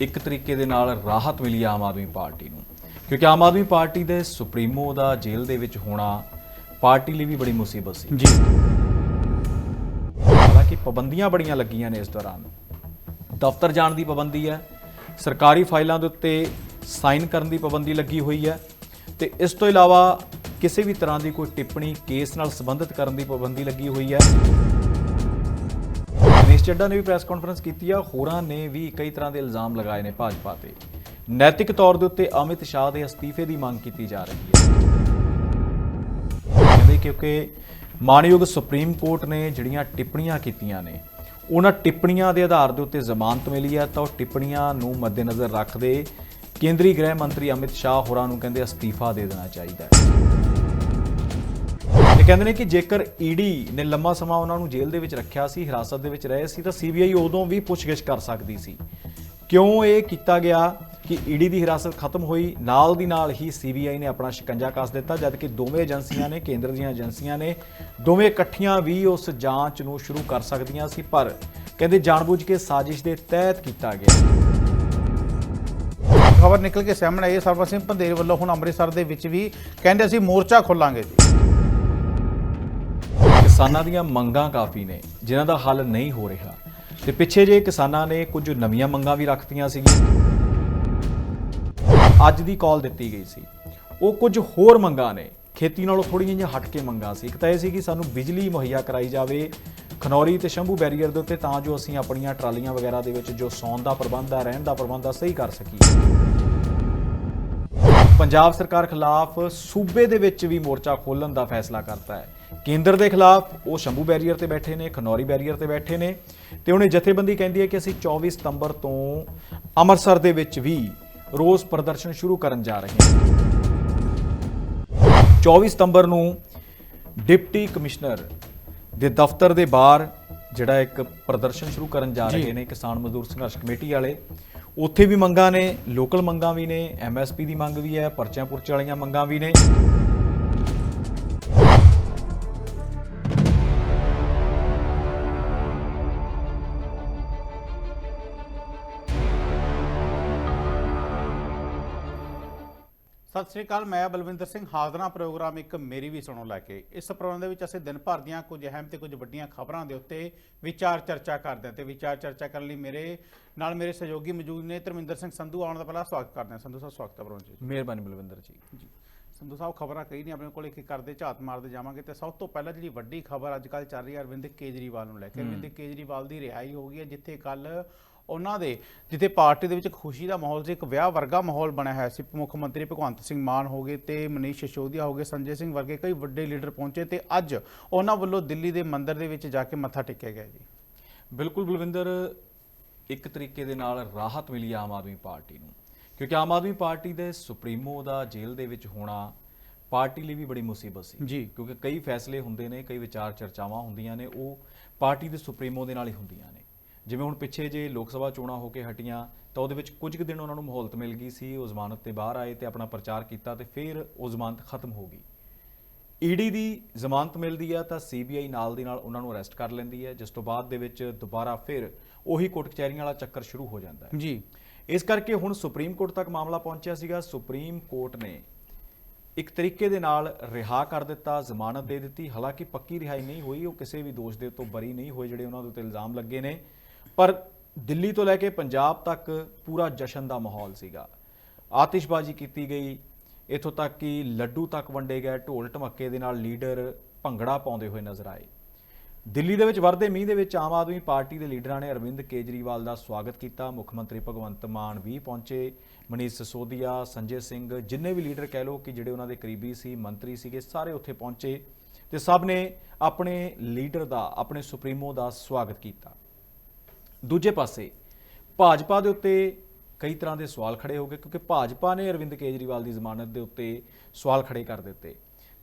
ਇੱਕ ਤਰੀਕੇ ਦੇ ਨਾਲ ਰਾਹਤ ਮਿਲੀ ਆਮ ਆਦਮੀ ਪਾਰਟੀ ਨੂੰ। ਕਿਉਂਕਿ ਆਮ ਆਦਮੀ ਪਾਰਟੀ ਦੇ ਸੁਪਰੀਮੋ ਦਾ ਜੇਲ੍ਹ ਦੇ ਵਿੱਚ ਹੋਣਾ ਪਾਰਟੀ ਲਈ ਵੀ ਬੜੀ ਮੁਸੀਬਤ ਸੀ। ਜੀ। ਹਾਲਾਂਕਿ ਪਾਬੰਦੀਆਂ ਬੜੀਆਂ ਲੱਗੀਆਂ ਨੇ ਇਸ ਦੌਰਾਨ। ਦਫ਼ਤਰ ਜਾਣ ਦੀ ਪਾਬੰਦੀ ਹੈ ਸਰਕਾਰੀ ਫਾਈਲਾਂ ਦੇ ਉੱਤੇ ਸਾਈਨ ਕਰਨ ਦੀ ਪਾਬੰਦੀ ਲੱਗੀ ਹੋਈ ਹੈ ਤੇ ਇਸ ਤੋਂ ਇਲਾਵਾ ਕਿਸੇ ਵੀ ਤਰ੍ਹਾਂ ਦੀ ਕੋਈ ਟਿੱਪਣੀ ਕੇਸ ਨਾਲ ਸੰਬੰਧਿਤ ਕਰਨ ਦੀ ਪਾਬੰਦੀ ਲੱਗੀ ਹੋਈ ਹੈ। ਚੱਡਾ ਨੇ ਵੀ ਪ੍ਰੈਸ ਕਾਨਫਰੰਸ ਕੀਤੀ ਆ। ਹੋਰਾਂ ਨੇ ਵੀ ਕਈ ਤਰ੍ਹਾਂ ਦੇ ਇਲਜ਼ਾਮ ਲਗਾਏ ਨੇ ਭਾਜਪਾ ਤੇ। ਨੈਤਿਕ ਤੌਰ ਦੇ ਉੱਤੇ ਅਮਿਤ ਸ਼ਾਹ ਦੇ ਅਸਤੀਫੇ ਦੀ ਮੰਗ ਕੀਤੀ ਜਾ ਰਹੀ ਹੈ। ਕਹਿੰਦੇ ਕਿਉਂਕਿ ਮਾਨਯੋਗ ਸੁਪਰੀਮ ਕੋਰਟ ਨੇ ਜਿਹੜੀਆਂ ਟਿੱਪਣੀਆਂ ਕੀਤੀਆਂ ਨੇ, ਉਹਨਾਂ ਟਿੱਪਣੀਆਂ ਦੇ ਆਧਾਰ ਦੇ ਉੱਤੇ ਜ਼ਮਾਨਤ ਮਿਲੀ ਹੈ ਤਾਂ ਉਹ ਟਿੱਪਣੀਆਂ ਨੂੰ ਮੱਦੇਨਜ਼ਰ ਰੱਖਦੇ ਕੇਂਦਰੀ ਗ੍ਰਹਿ ਮੰਤਰੀ ਅਮਿਤ ਸ਼ਾਹ ਹੋਰਾਂ ਨੂੰ ਕਹਿੰਦੇ ਅਸਤੀਫਾ ਦੇ ਦੇਣਾ ਚਾਹੀਦਾ ਹੈ। ਇਹ ਕਹਿੰਦੇ ਨੇ ਕਿ ਜੇਕਰ ਈਡੀ ਨੇ ਲੰਮਾ ਸਮਾਂ ਉਹਨਾਂ ਨੂੰ ਜੇਲ੍ਹ ਦੇ ਵਿੱਚ ਰੱਖਿਆ ਸੀ, ਹਿਰਾਸਤ ਦੇ ਵਿੱਚ ਰਹੇ ਸੀ, ਤਾਂ ਸੀਬੀਆਈ ਉਦੋਂ ਵੀ ਪੁੱਛਗਿੱਛ ਕਰ ਸਕਦੀ ਸੀ। ਕਿਉਂ ਇਹ ਕੀਤਾ ਗਿਆ ਕਿ ਈਡੀ ਦੀ ਹਿਰਾਸਤ ਖਤਮ ਹੋਈ? ਨਾਲ ਦੀ ਨਾਲ ਹੀ ਸੀਬੀਆਈ ਨੇ ਆਪਣਾ ਸ਼ਿਕੰਜਾ ਕੱਸ ਦਿੱਤਾ, ਜਦ ਕਿ ਦੋਵੇਂ ਏਜੰਸੀਆਂ ਨੇ, ਕੇਂਦਰ ਦੀਆਂ ਏਜੰਸੀਆਂ ਨੇ, ਦੋਵੇਂ ਇਕੱਠੀਆਂ ਵੀ ਉਸ ਜਾਂਚ ਨੂੰ ਸ਼ੁਰੂ ਕਰ ਸਕਦੀਆਂ ਸੀ, ਪਰ ਕਹਿੰਦੇ ਜਾਣਬੁੱਝ ਕੇ ਸਾਜ਼ਿਸ਼ ਦੇ ਤਹਿਤ ਕੀਤਾ ਗਿਆ। ਖਬਰ ਨਿਕਲ ਕੇ ਸਾਹਮਣੇ ਆਈ ਹੈ, ਸਰਵਰ ਸਿੰਘ ਪੰਦੇਰ ਵੱਲੋਂ ਹੁਣ ਅੰਮ੍ਰਿਤਸਰ ਦੇ ਵਿੱਚ ਵੀ ਕਹਿੰਦੇ ਅਸੀਂ ਮੋਰਚਾ ਖੋਲਾਂਗੇ ਜੀ। ਕਿਸਾਨਾਂ ਦੀਆਂ ਮੰਗਾਂ ਕਾਫੀ ਨੇ, ਜਿਨ੍ਹਾਂ ਦਾ ਹੱਲ ਨਹੀਂ ਹੋ ਰਿਹਾ। ਤੇ ਪਿੱਛੇ ਜੇ ਕਿਸਾਨਾਂ ਨੇ ਕੁਝ ਨਵੀਆਂ ਮੰਗਾਂ ਵੀ ਰੱਖਤੀਆਂ ਸੀਗੀਆਂ। ਅੱਜ ਦੀ ਕਾਲ ਦਿੱਤੀ ਗਈ ਸੀ। ਉਹ ਕੁਝ ਹੋਰ ਮੰਗਾਂ ਨੇ। ਖੇਤੀ ਨਾਲੋਂ ਥੋੜ੍ਹੀਆਂ ਜਿਹੀਆਂ ਹਟ ਕੇ ਮੰਗਾਂ ਸੀ। ਇੱਕ ਤਾਂ ਇਹ ਸੀ ਕਿ ਸਾਨੂੰ ਬਿਜਲੀ ਮੁਹੱਈਆ ਕਰਾਈ ਜਾਵੇ, ਖਨੌਰੀ ਤੇ ਸ਼ੰਭੂ ਬੈਰੀਅਰ ਦੇ ਉੱਤੇ ਤਾਂ ਜੋ ਅਸੀਂ ਆਪਣੀਆਂ ਟਰਾਲੀਆਂ ਵਗੈਰਾ ਦੇ ਵਿੱਚ ਜੋ ਸੌਣ ਦਾ ਪ੍ਰਬੰਧ ਆ, ਰਹਿਣ ਦਾ ਪ੍ਰਬੰਧ ਆ, ਸਹੀ ਕਰ ਸਕੀਏ। ਪੰਜਾਬ ਸਰਕਾਰ ਖਿਲਾਫ ਸੂਬੇ ਦੇ ਵਿੱਚ ਵੀ ਮੋਰਚਾ ਖੋਲਣ ਦਾ ਫੈਸਲਾ ਕਰਤਾ ਹੈ। ਕੇਂਦਰ ਦੇ ਖਿਲਾਫ ਉਹ ਸ਼ੰਭੂ ਬੈਰੀਅਰ ਤੇ ਬੈਠੇ ਨੇ ਖਨੌਰੀ ਬੈਰੀਅਰ ਤੇ ਬੈਠੇ ਨੇ ਤੇ ਉਹਨੇ ਜਥੇਬੰਦੀ ਕਹਿੰਦੀ ਹੈ ਕਿ ਅਸੀਂ 24 ਸਤੰਬਰ ਤੋਂ ਅੰਮ੍ਰਿਤਸਰ ਦੇ ਵਿੱਚ ਵੀ ਰੋਸ ਪ੍ਰਦਰਸ਼ਨ ਸ਼ੁਰੂ ਕਰਨ ਜਾ ਰਹੇ ਹਾਂ। 24 ਸਤੰਬਰ ਨੂੰ ਡਿਪਟੀ ਕਮਿਸ਼ਨਰ ਦੇ ਦਫ਼ਤਰ ਦੇ ਬਾਹਰ ਜਿਹੜਾ ਇੱਕ ਪ੍ਰਦਰਸ਼ਨ ਸ਼ੁਰੂ ਕਰਨ ਜਾ ਰਹੇ ਨੇ ਕਿਸਾਨ ਮਜ਼ਦੂਰ ਸੰਘਰਸ਼ ਕਮੇਟੀ ਵਾਲੇ। ਉੱਥੇ ਵੀ ਮੰਗਾਂ ਨੇ ਲੋਕਲ ਮੰਗਾਂ ਵੀ ਨੇ ਐਮਐਸਪੀ ਦੀ ਮੰਗ ਵੀ ਹੈ ਪਰਚਿਆਂ ਪੁਰਚੇ ਵਾਲੀਆਂ ਮੰਗਾਂ ਵੀ ਨੇ। ਸਤਿ ਸ੍ਰੀ ਅਕਾਲ ਮੈਂ ਬਲਵਿੰਦਰ ਸਿੰਘ। ਹਾਜ਼ਰਾਂ ਪ੍ਰੋਗਰਾਮ ਇੱਕ ਮੇਰੀ ਵੀ ਸੁਣੋ ਲੈ ਕੇ। ਇਸ ਪ੍ਰੋਗਰਾਮ ਦੇ ਵਿੱਚ ਅਸੀਂ ਦਿਨ ਭਰ ਦੀਆਂ ਕੁਝ ਅਹਿਮ ਤੇ ਕੁਝ ਵੱਡੀਆਂ ਖਬਰਾਂ ਦੇ ਉੱਤੇ ਵਿਚਾਰ ਚਰਚਾ ਕਰਦੇ ਹਾਂ ਤੇ ਵਿਚਾਰ ਚਰਚਾ ਕਰਨ ਲਈ ਮੇਰੇ ਨਾਲ ਮੇਰੇ ਸਹਿਯੋਗੀ ਮੌਜੂਦ ਨੇ ਧਰਮਿੰਦਰ ਸਿੰਘ ਸੰਧੂ। ਆਉਣ ਦਾ ਪਹਿਲਾਂ ਸਵਾਗਤ ਕਰਦੇ ਹਾਂ। ਸੰਧੂ ਸਾਹਿਬ ਸਵਾਗਤ ਹੈ ਪ੍ਰੋਗਰਾਮ 'ਚ। ਮਿਹਰਬਾਨੀ ਬਲਵਿੰਦਰ ਜੀ। ਜੀ। ਸੰਧੂ ਸਾਹਿਬ ਖਬਰਾਂ ਕਈ ਨੇ ਆਪਣੇ ਕੋਲ ਇੱਕ ਇੱਕ ਕਰਦੇ ਝਾਤ ਮਾਰਦੇ ਜਾਵਾਂਗੇ ਤੇ ਸਭ ਤੋਂ ਪਹਿਲਾਂ ਜਿਹੜੀ ਵੱਡੀ ਖਬਰ ਅੱਜ ਕੱਲ ਚੱਲ ਰਹੀ ਹੈ ਅਰਵਿੰਦ ਕੇਜਰੀਵਾਲ ਨੂੰ ਲੈ ਕੇ। ਅਰਵਿੰਦ ਕੇਜਰੀਵਾਲ ਦੀ ਰਿਹਾਈ ਹੋ ਗਈ ਹੈ ਜਿੱਥੇ ਕੱਲ ਉਹਨਾਂ ਦੇ ਜਿੱਥੇ ਪਾਰਟੀ ਦੇ ਵਿੱਚ ਖੁਸ਼ੀ ਦਾ ਮਾਹੌਲ ਸੀ ਇੱਕ ਵਿਆਹ ਵਰਗਾ ਮਾਹੌਲ ਬਣਿਆ ਹੋਇਆ ਸੀ। ਮੁੱਖ ਮੰਤਰੀ ਭਗਵੰਤ ਸਿੰਘ ਮਾਨ ਹੋ ਗਏ ਤੇ ਮਨੀਸ਼ ਸਿਸੋਦੀਆ ਹੋ ਗਏ ਸੰਜੇ ਸਿੰਘ ਵਰਗੇ ਕਈ ਵੱਡੇ ਲੀਡਰ ਪਹੁੰਚੇ ਤੇ ਅੱਜ ਉਹਨਾਂ ਵੱਲੋਂ ਦਿੱਲੀ ਦੇ ਮੰਦਿਰ ਦੇ ਵਿੱਚ ਜਾ ਕੇ ਮੱਥਾ ਟੇਕਿਆ ਗਿਆ ਜੀ। ਬਿਲਕੁਲ ਬਲਵਿੰਦਰ ਇੱਕ ਤਰੀਕੇ ਦੇ ਨਾਲ ਰਾਹਤ ਮਿਲੀ ਆਮ ਆਦਮੀ ਪਾਰਟੀ ਨੂੰ। ਕਿਉਂਕਿ ਆਮ ਆਦਮੀ ਪਾਰਟੀ ਦੇ ਸੁਪਰੀਮੋ ਦਾ ਜੇਲ੍ਹ ਦੇ ਵਿੱਚ ਹੋਣਾ ਪਾਰਟੀ ਲਈ ਵੀ ਬੜੀ ਮੁਸੀਬਤ ਸੀ। ਜੀ। ਕਿਉਂਕਿ ਕਈ ਫੈਸਲੇ ਹੁੰਦੇ ਨੇ ਕਈ ਵਿਚਾਰ ਚਰਚਾਵਾਂ ਹੁੰਦੀਆਂ ਨੇ ਉਹ ਪਾਰਟੀ ਦੇ ਸੁਪਰੀਮੋ ਦੇ ਨਾਲ ਹੀ ਹੁੰਦੀਆਂ ਨੇ। ਜਿਵੇਂ ਹੁਣ ਪਿੱਛੇ ਜੇ ਲੋਕ ਸਭਾ ਚੋਣਾਂ ਹੋ ਕੇ ਹਟੀਆਂ ਤਾਂ ਉਹਦੇ ਵਿੱਚ ਕੁਝ ਕੁ ਦਿਨ ਉਹਨਾਂ ਨੂੰ ਮਹੌਲਤ ਮਿਲ ਗਈ ਸੀ ਉਹ ਜ਼ਮਾਨਤ ਤੇ ਬਾਹਰ ਆਏ ਤੇ ਆਪਣਾ ਪ੍ਰਚਾਰ ਕੀਤਾ ਤੇ ਫਿਰ ਉਹ ਜ਼ਮਾਨਤ ਖਤਮ ਹੋ ਗਈ। ਈਡੀ ਦੀ ਜ਼ਮਾਨਤ ਮਿਲਦੀ ਆ ਤਾਂ ਸੀਬੀਆਈ ਨਾਲ ਦੀ ਨਾਲ ਉਹਨਾਂ ਨੂੰ ਅਰੈਸਟ ਕਰ ਲੈਂਦੀ ਹੈ ਜਿਸ ਤੋਂ ਬਾਅਦ ਦੇ ਵਿੱਚ ਦੁਬਾਰਾ ਫਿਰ ਉਹੀ ਕੋਰਟ ਕਚਹਿਰੀਆਂ ਵਾਲਾ ਚੱਕਰ ਸ਼ੁਰੂ ਹੋ ਜਾਂਦਾ ਹੈ। ਜੀ। ਇਸ ਕਰਕੇ ਹੁਣ ਸੁਪਰੀਮ ਕੋਰਟ ਤੱਕ ਮਾਮਲਾ ਪਹੁੰਚਿਆ ਸੀਗਾ। ਸੁਪਰੀਮ ਕੋਰਟ ਨੇ ਇੱਕ ਤਰੀਕੇ ਦੇ ਨਾਲ ਰਿਹਾ ਕਰ ਦਿੱਤਾ ਜ਼ਮਾਨਤ ਦੇ ਦਿੱਤੀ। ਹਾਲਾਂਕਿ ਪੱਕੀ ਰਿਹਾਈ ਨਹੀਂ ਹੋਈ ਉਹ ਕਿਸੇ ਵੀ ਦੋਸ਼ ਦੇ ਤੋਂ ਬਰੀ ਨਹੀਂ ਹੋਏ ਜਿਹੜੇ ਉਹਨਾਂ ਦੇ ਉੱਤੇ ਇਲਜ਼ਾਮ ਲੱਗੇ ਨੇ। ਪਰ ਦਿੱਲੀ ਤੋਂ ਲੈ ਕੇ ਪੰਜਾਬ ਤੱਕ ਪੂਰਾ ਜਸ਼ਨ ਦਾ ਮਾਹੌਲ ਸੀਗਾ। ਆਤਿਸ਼ਬਾਜ਼ੀ ਕੀਤੀ ਗਈ। ਇਥੋਂ ਤੱਕ ਕਿ ਲੱਡੂ ਤੱਕ ਵੰਡੇ ਗਏ। ਢੋਲ ਢਮੱਕੇ ਦੇ ਨਾਲ ਲੀਡਰ ਭੰਗੜਾ ਪਾਉਂਦੇ ਹੋਏ ਨਜ਼ਰ ਆਏ। ਦਿੱਲੀ ਦੇ ਵਿੱਚ ਵਰਦੇ ਮੀਂਹ ਦੇ ਵਿੱਚ ਆਮ ਆਦਮੀ ਪਾਰਟੀ ਦੇ ਲੀਡਰਾਂ ਨੇ ਅਰਵਿੰਦ ਕੇਜਰੀਵਾਲ ਦਾ ਸਵਾਗਤ ਕੀਤਾ। ਮੁੱਖ ਮੰਤਰੀ ਭਗਵੰਤ ਮਾਨ ਵੀ ਪਹੁੰਚੇ। ਮਨੀਸ਼ ਸਿਸੋਦੀਆ, ਸੰਜੇ ਸਿੰਘ ਜਿੰਨੇ ਵੀ ਲੀਡਰ ਕਹਿ ਲੋ ਕਿ ਜਿਹੜੇ ਉਹਨਾਂ ਦੇ ਕਰੀਬੀ ਸੀ, ਮੰਤਰੀ ਸੀਗੇ, ਸਾਰੇ ਉੱਥੇ ਪਹੁੰਚੇ ਤੇ ਸਭ ਨੇ ਆਪਣੇ ਲੀਡਰ ਦਾ, ਆਪਣੇ ਸੁਪਰੀਮੋ ਦਾ ਸਵਾਗਤ ਕੀਤਾ। ਦੂਜੇ ਪਾਸੇ, ਭਾਜਪਾ ਦੇ ਉੱਤੇ ਕਈ ਤਰ੍ਹਾਂ ਦੇ ਸਵਾਲ ਖੜੇ ਹੋ ਗਏ, ਕਿਉਂਕਿ ਭਾਜਪਾ ਨੇ ਅਰਵਿੰਦ ਕੇਜਰੀਵਾਲ ਦੀ ਜ਼ਮਾਨਤ ਦੇ ਉੱਤੇ ਸਵਾਲ ਖੜੇ ਕਰ ਦਿੱਤੇ।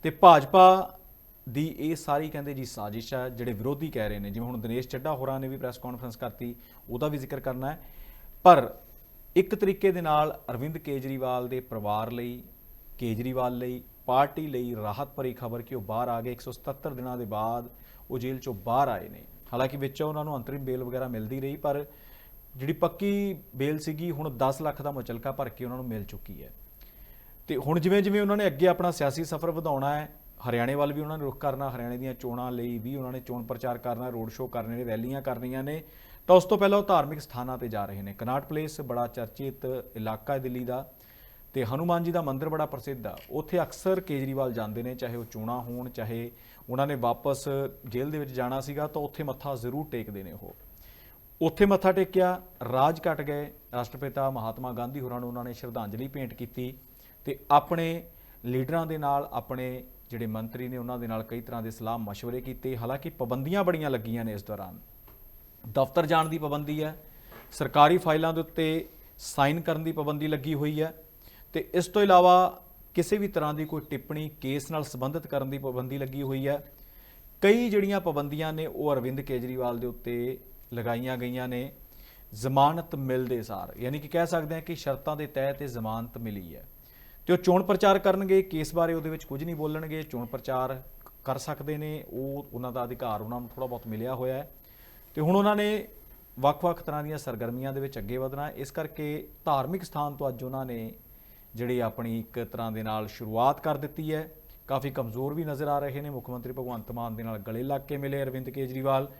ਤੇ ਭਾਜਪਾ ਦੀ ਇਹ ਸਾਰੀ ਕਹਿੰਦੇ ਜੀ ਸਾਜ਼ਿਸ਼ ਹੈ ਜਿਹੜੇ ਵਿਰੋਧੀ ਕਹਿ ਰਹੇ ਨੇ, ਜਿਵੇਂ ਹੁਣ ਦਿਨੇਸ਼ ਚੱਡਾ ਹੋਰਾਂ ਨੇ ਵੀ ਪ੍ਰੈਸ ਕਾਨਫਰੰਸ ਕਰਤੀ, ਉਹਦਾ ਵੀ ਜ਼ਿਕਰ ਕਰਨਾ ਹੈ। ਪਰ ਇੱਕ ਤਰੀਕੇ ਦੇ ਨਾਲ ਅਰਵਿੰਦ ਕੇਜਰੀਵਾਲ ਦੇ ਪਰਿਵਾਰ ਲਈ, ਕੇਜਰੀਵਾਲ ਲਈ, ਪਾਰਟੀ ਲਈ ਰਾਹਤ ਭਰੀ ਖਬਰ ਕਿ ਉਹ ਬਾਹਰ ਆ ਗਏ 177 ਦਿਨਾਂ ਦੇ ਬਾਅਦ ਉਹ ਜੇਲ੍ਹ ਚੋਂ ਬਾਹਰ ਆਏ ਨੇ। ਹਾਲਾਂਕਿ ਵਿੱਚੋਂ ਉਹਨਾਂ ਨੂੰ ਅੰਤਰਿਮ ਬੇਲ ਵਗੈਰਾ ਮਿਲਦੀ ਰਹੀ, ਪਰ ਜਿਹੜੀ ਪੱਕੀ ਬੇਲ ਸੀਗੀ, ਹੁਣ 10 ਲੱਖ ਦਾ ਮੁਚਲਕਾ ਭਰ ਕੇ ਉਹਨਾਂ ਨੂੰ ਮਿਲ ਚੁੱਕੀ ਹੈ। ਤੇ ਹੁਣ ਜਿਵੇਂ ਜਿਵੇਂ ਉਹਨਾਂ ਨੇ ਅੱਗੇ ਆਪਣਾ ਸਿਆਸੀ ਸਫ਼ਰ ਵਧਾਉਣਾ ਹੈ, ਹਰਿਆਣੇ ਵੱਲ ਵੀ ਉਹਨਾਂ ਨੇ ਰੁਖ ਕਰਨਾ, ਹਰਿਆਣੇ ਦੀਆਂ ਚੋਣਾਂ ਲਈ ਵੀ ਉਹਨਾਂ ਨੇ ਚੋਣ ਪ੍ਰਚਾਰ ਕਰਨਾ, ਰੋਡ ਸ਼ੋਅ ਕਰਨੇ ਨੇ, ਰੈਲੀਆਂ ਕਰਨੀਆਂ ਨੇ, ਤਾਂ ਉਸ ਤੋਂ ਪਹਿਲਾਂ ਉਹ ਧਾਰਮਿਕ ਸਥਾਨਾਂ ਤੇ ਜਾ ਰਹੇ ਨੇ। ਕਨਾਟ ਪਲੇਸ ਬੜਾ ਚਰਚਿਤ ਇਲਾਕਾ ਹੈ ਦਿੱਲੀ ਦਾ, ਤੇ ਹਨੂਮਾਨ ਜੀ ਦਾ ਮੰਦਿਰ ਬੜਾ ਪ੍ਰਸਿੱਧ ਆ। ਉੱਥੇ ਅਕਸਰ ਕੇਜਰੀਵਾਲ ਜਾਂਦੇ ਨੇ, ਚਾਹੇ ਉਹ ਚੋਣਾਂ ਹੋਣ, ਚਾਹੇ ਉਹਨਾਂ ਨੇ ਵਾਪਸ ਜੇਲ੍ਹ ਦੇ ਵਿੱਚ ਜਾਣਾ ਸੀਗਾ ਤਾਂ ਉੱਥੇ ਮੱਥਾ ਜ਼ਰੂਰ ਟੇਕਦੇ ਨੇ ਉਹ। ਉੱਥੇ ਮੱਥਾ ਟੇਕਿਆ, ਰਾਜ ਕੱਟ ਗਏ। ਰਾਸ਼ਟਰਪਿਤਾ ਮਹਾਤਮਾ ਗਾਂਧੀ ਹੋਰਾਂ ਨੂੰ ਉਹਨਾਂ ਨੇ ਸ਼ਰਧਾਂਜਲੀ ਭੇਂਟ ਕੀਤੀ ਤੇ ਆਪਣੇ ਲੀਡਰਾਂ ਦੇ ਨਾਲ ਆਪਣੇ ਜਿਹੜੇ ਮੰਤਰੀ ਨੇ ਉਹਨਾਂ ਦੇ ਨਾਲ ਕਈ ਤਰ੍ਹਾਂ ਦੇ ਸਲਾਹ مشਵਰੇ ਕੀਤੇ। ਹਾਲਾਂਕਿ ਪਾਬੰਦੀਆਂ ਬੜੀਆਂ ਲੱਗੀਆਂ ਨੇ ਇਸ ਦੌਰਾਨ। ਦਫ਼ਤਰ ਜਾਣ ਦੀ ਪਾਬੰਦੀ ਹੈ, ਸਰਕਾਰੀ ਫਾਈਲਾਂ ਦੇ ਉੱਤੇ ਸਾਈਨ ਕਰਨ ਦੀ ਪਾਬੰਦੀ ਲੱਗੀ ਹੋਈ ਹੈ ਤੇ ਇਸ ਤੋਂ ਇਲਾਵਾ ਕਿਸੇ ਵੀ ਤਰ੍ਹਾਂ ਦੀ ਕੋਈ ਟਿੱਪਣੀ ਕੇਸ ਨਾਲ ਸੰਬੰਧਿਤ ਕਰਨ ਦੀ ਪਾਬੰਦੀ ਲੱਗੀ ਹੋਈ ਹੈ। ਕਈ ਜਿਹੜੀਆਂ ਪਾਬੰਦੀਆਂ ਨੇ ਉਹ ਅਰਵਿੰਦ ਕੇਜਰੀਵਾਲ ਦੇ ਉੱਤੇ ਲਗਾਈਆਂ ਗਈਆਂ ਨੇ। ਜ਼ਮਾਨਤ ਮਿਲਦੇ ਸਾਰ, ਯਾਨੀ ਕਿ ਕਹਿ ਸਕਦੇ ਹਾਂ ਕਿ ਸ਼ਰਤਾਂ ਦੇ ਤਹਿਤ ਇਹ ਜ਼ਮਾਨਤ ਮਿਲੀ ਹੈ। ਤੇ ਉਹ ਚੋਣ ਪ੍ਰਚਾਰ ਕਰਨਗੇ, ਕੇਸ ਬਾਰੇ ਉਹਦੇ ਵਿੱਚ ਕੁਝ ਨਹੀਂ ਬੋਲਣਗੇ, ਚੋਣ ਪ੍ਰਚਾਰ ਕਰ ਸਕਦੇ ਨੇ, ਉਹ ਉਹਨਾਂ ਦਾ ਅਧਿਕਾਰ ਉਹਨਾਂ ਨੂੰ ਥੋੜਾ ਬਹੁਤ ਮਿਲਿਆ ਹੋਇਆ ਹੈ। ਤੇ ਹੁਣ ਉਹਨਾਂ ਨੇ ਵੱਖ-ਵੱਖ ਤਰ੍ਹਾਂ ਦੀਆਂ ਸਰਗਰਮੀਆਂ ਦੇ ਵਿੱਚ ਅੱਗੇ ਵਧਣਾ ਇਸ ਕਰਕੇ ਧਾਰਮਿਕ ਸਥਾਨ ਤੋਂ ਅੱਜ ਉਹਨਾਂ ਨੇ ਜਿਹੜੀ ਆਪਣੀ ਇੱਕ ਤਰ੍ਹਾਂ ਦੇ ਨਾਲ ਸ਼ੁਰੂਆਤ ਕਰ ਦਿੱਤੀ ਹੈ। ਕਾਫੀ ਕਮਜ਼ੋਰ ਵੀ ਨਜ਼ਰ ਆ ਰਹੇ ਨੇ। ਮੁੱਖ ਮੰਤਰੀ ਭਗਵੰਤ ਮਾਨ ਦੇ ਨਾਲ ਗਲੇ ਲੱਗ ਕੇ ਮਿਲੇ ਅਰਵਿੰਦ ਕੇਜਰੀਵਾਲ।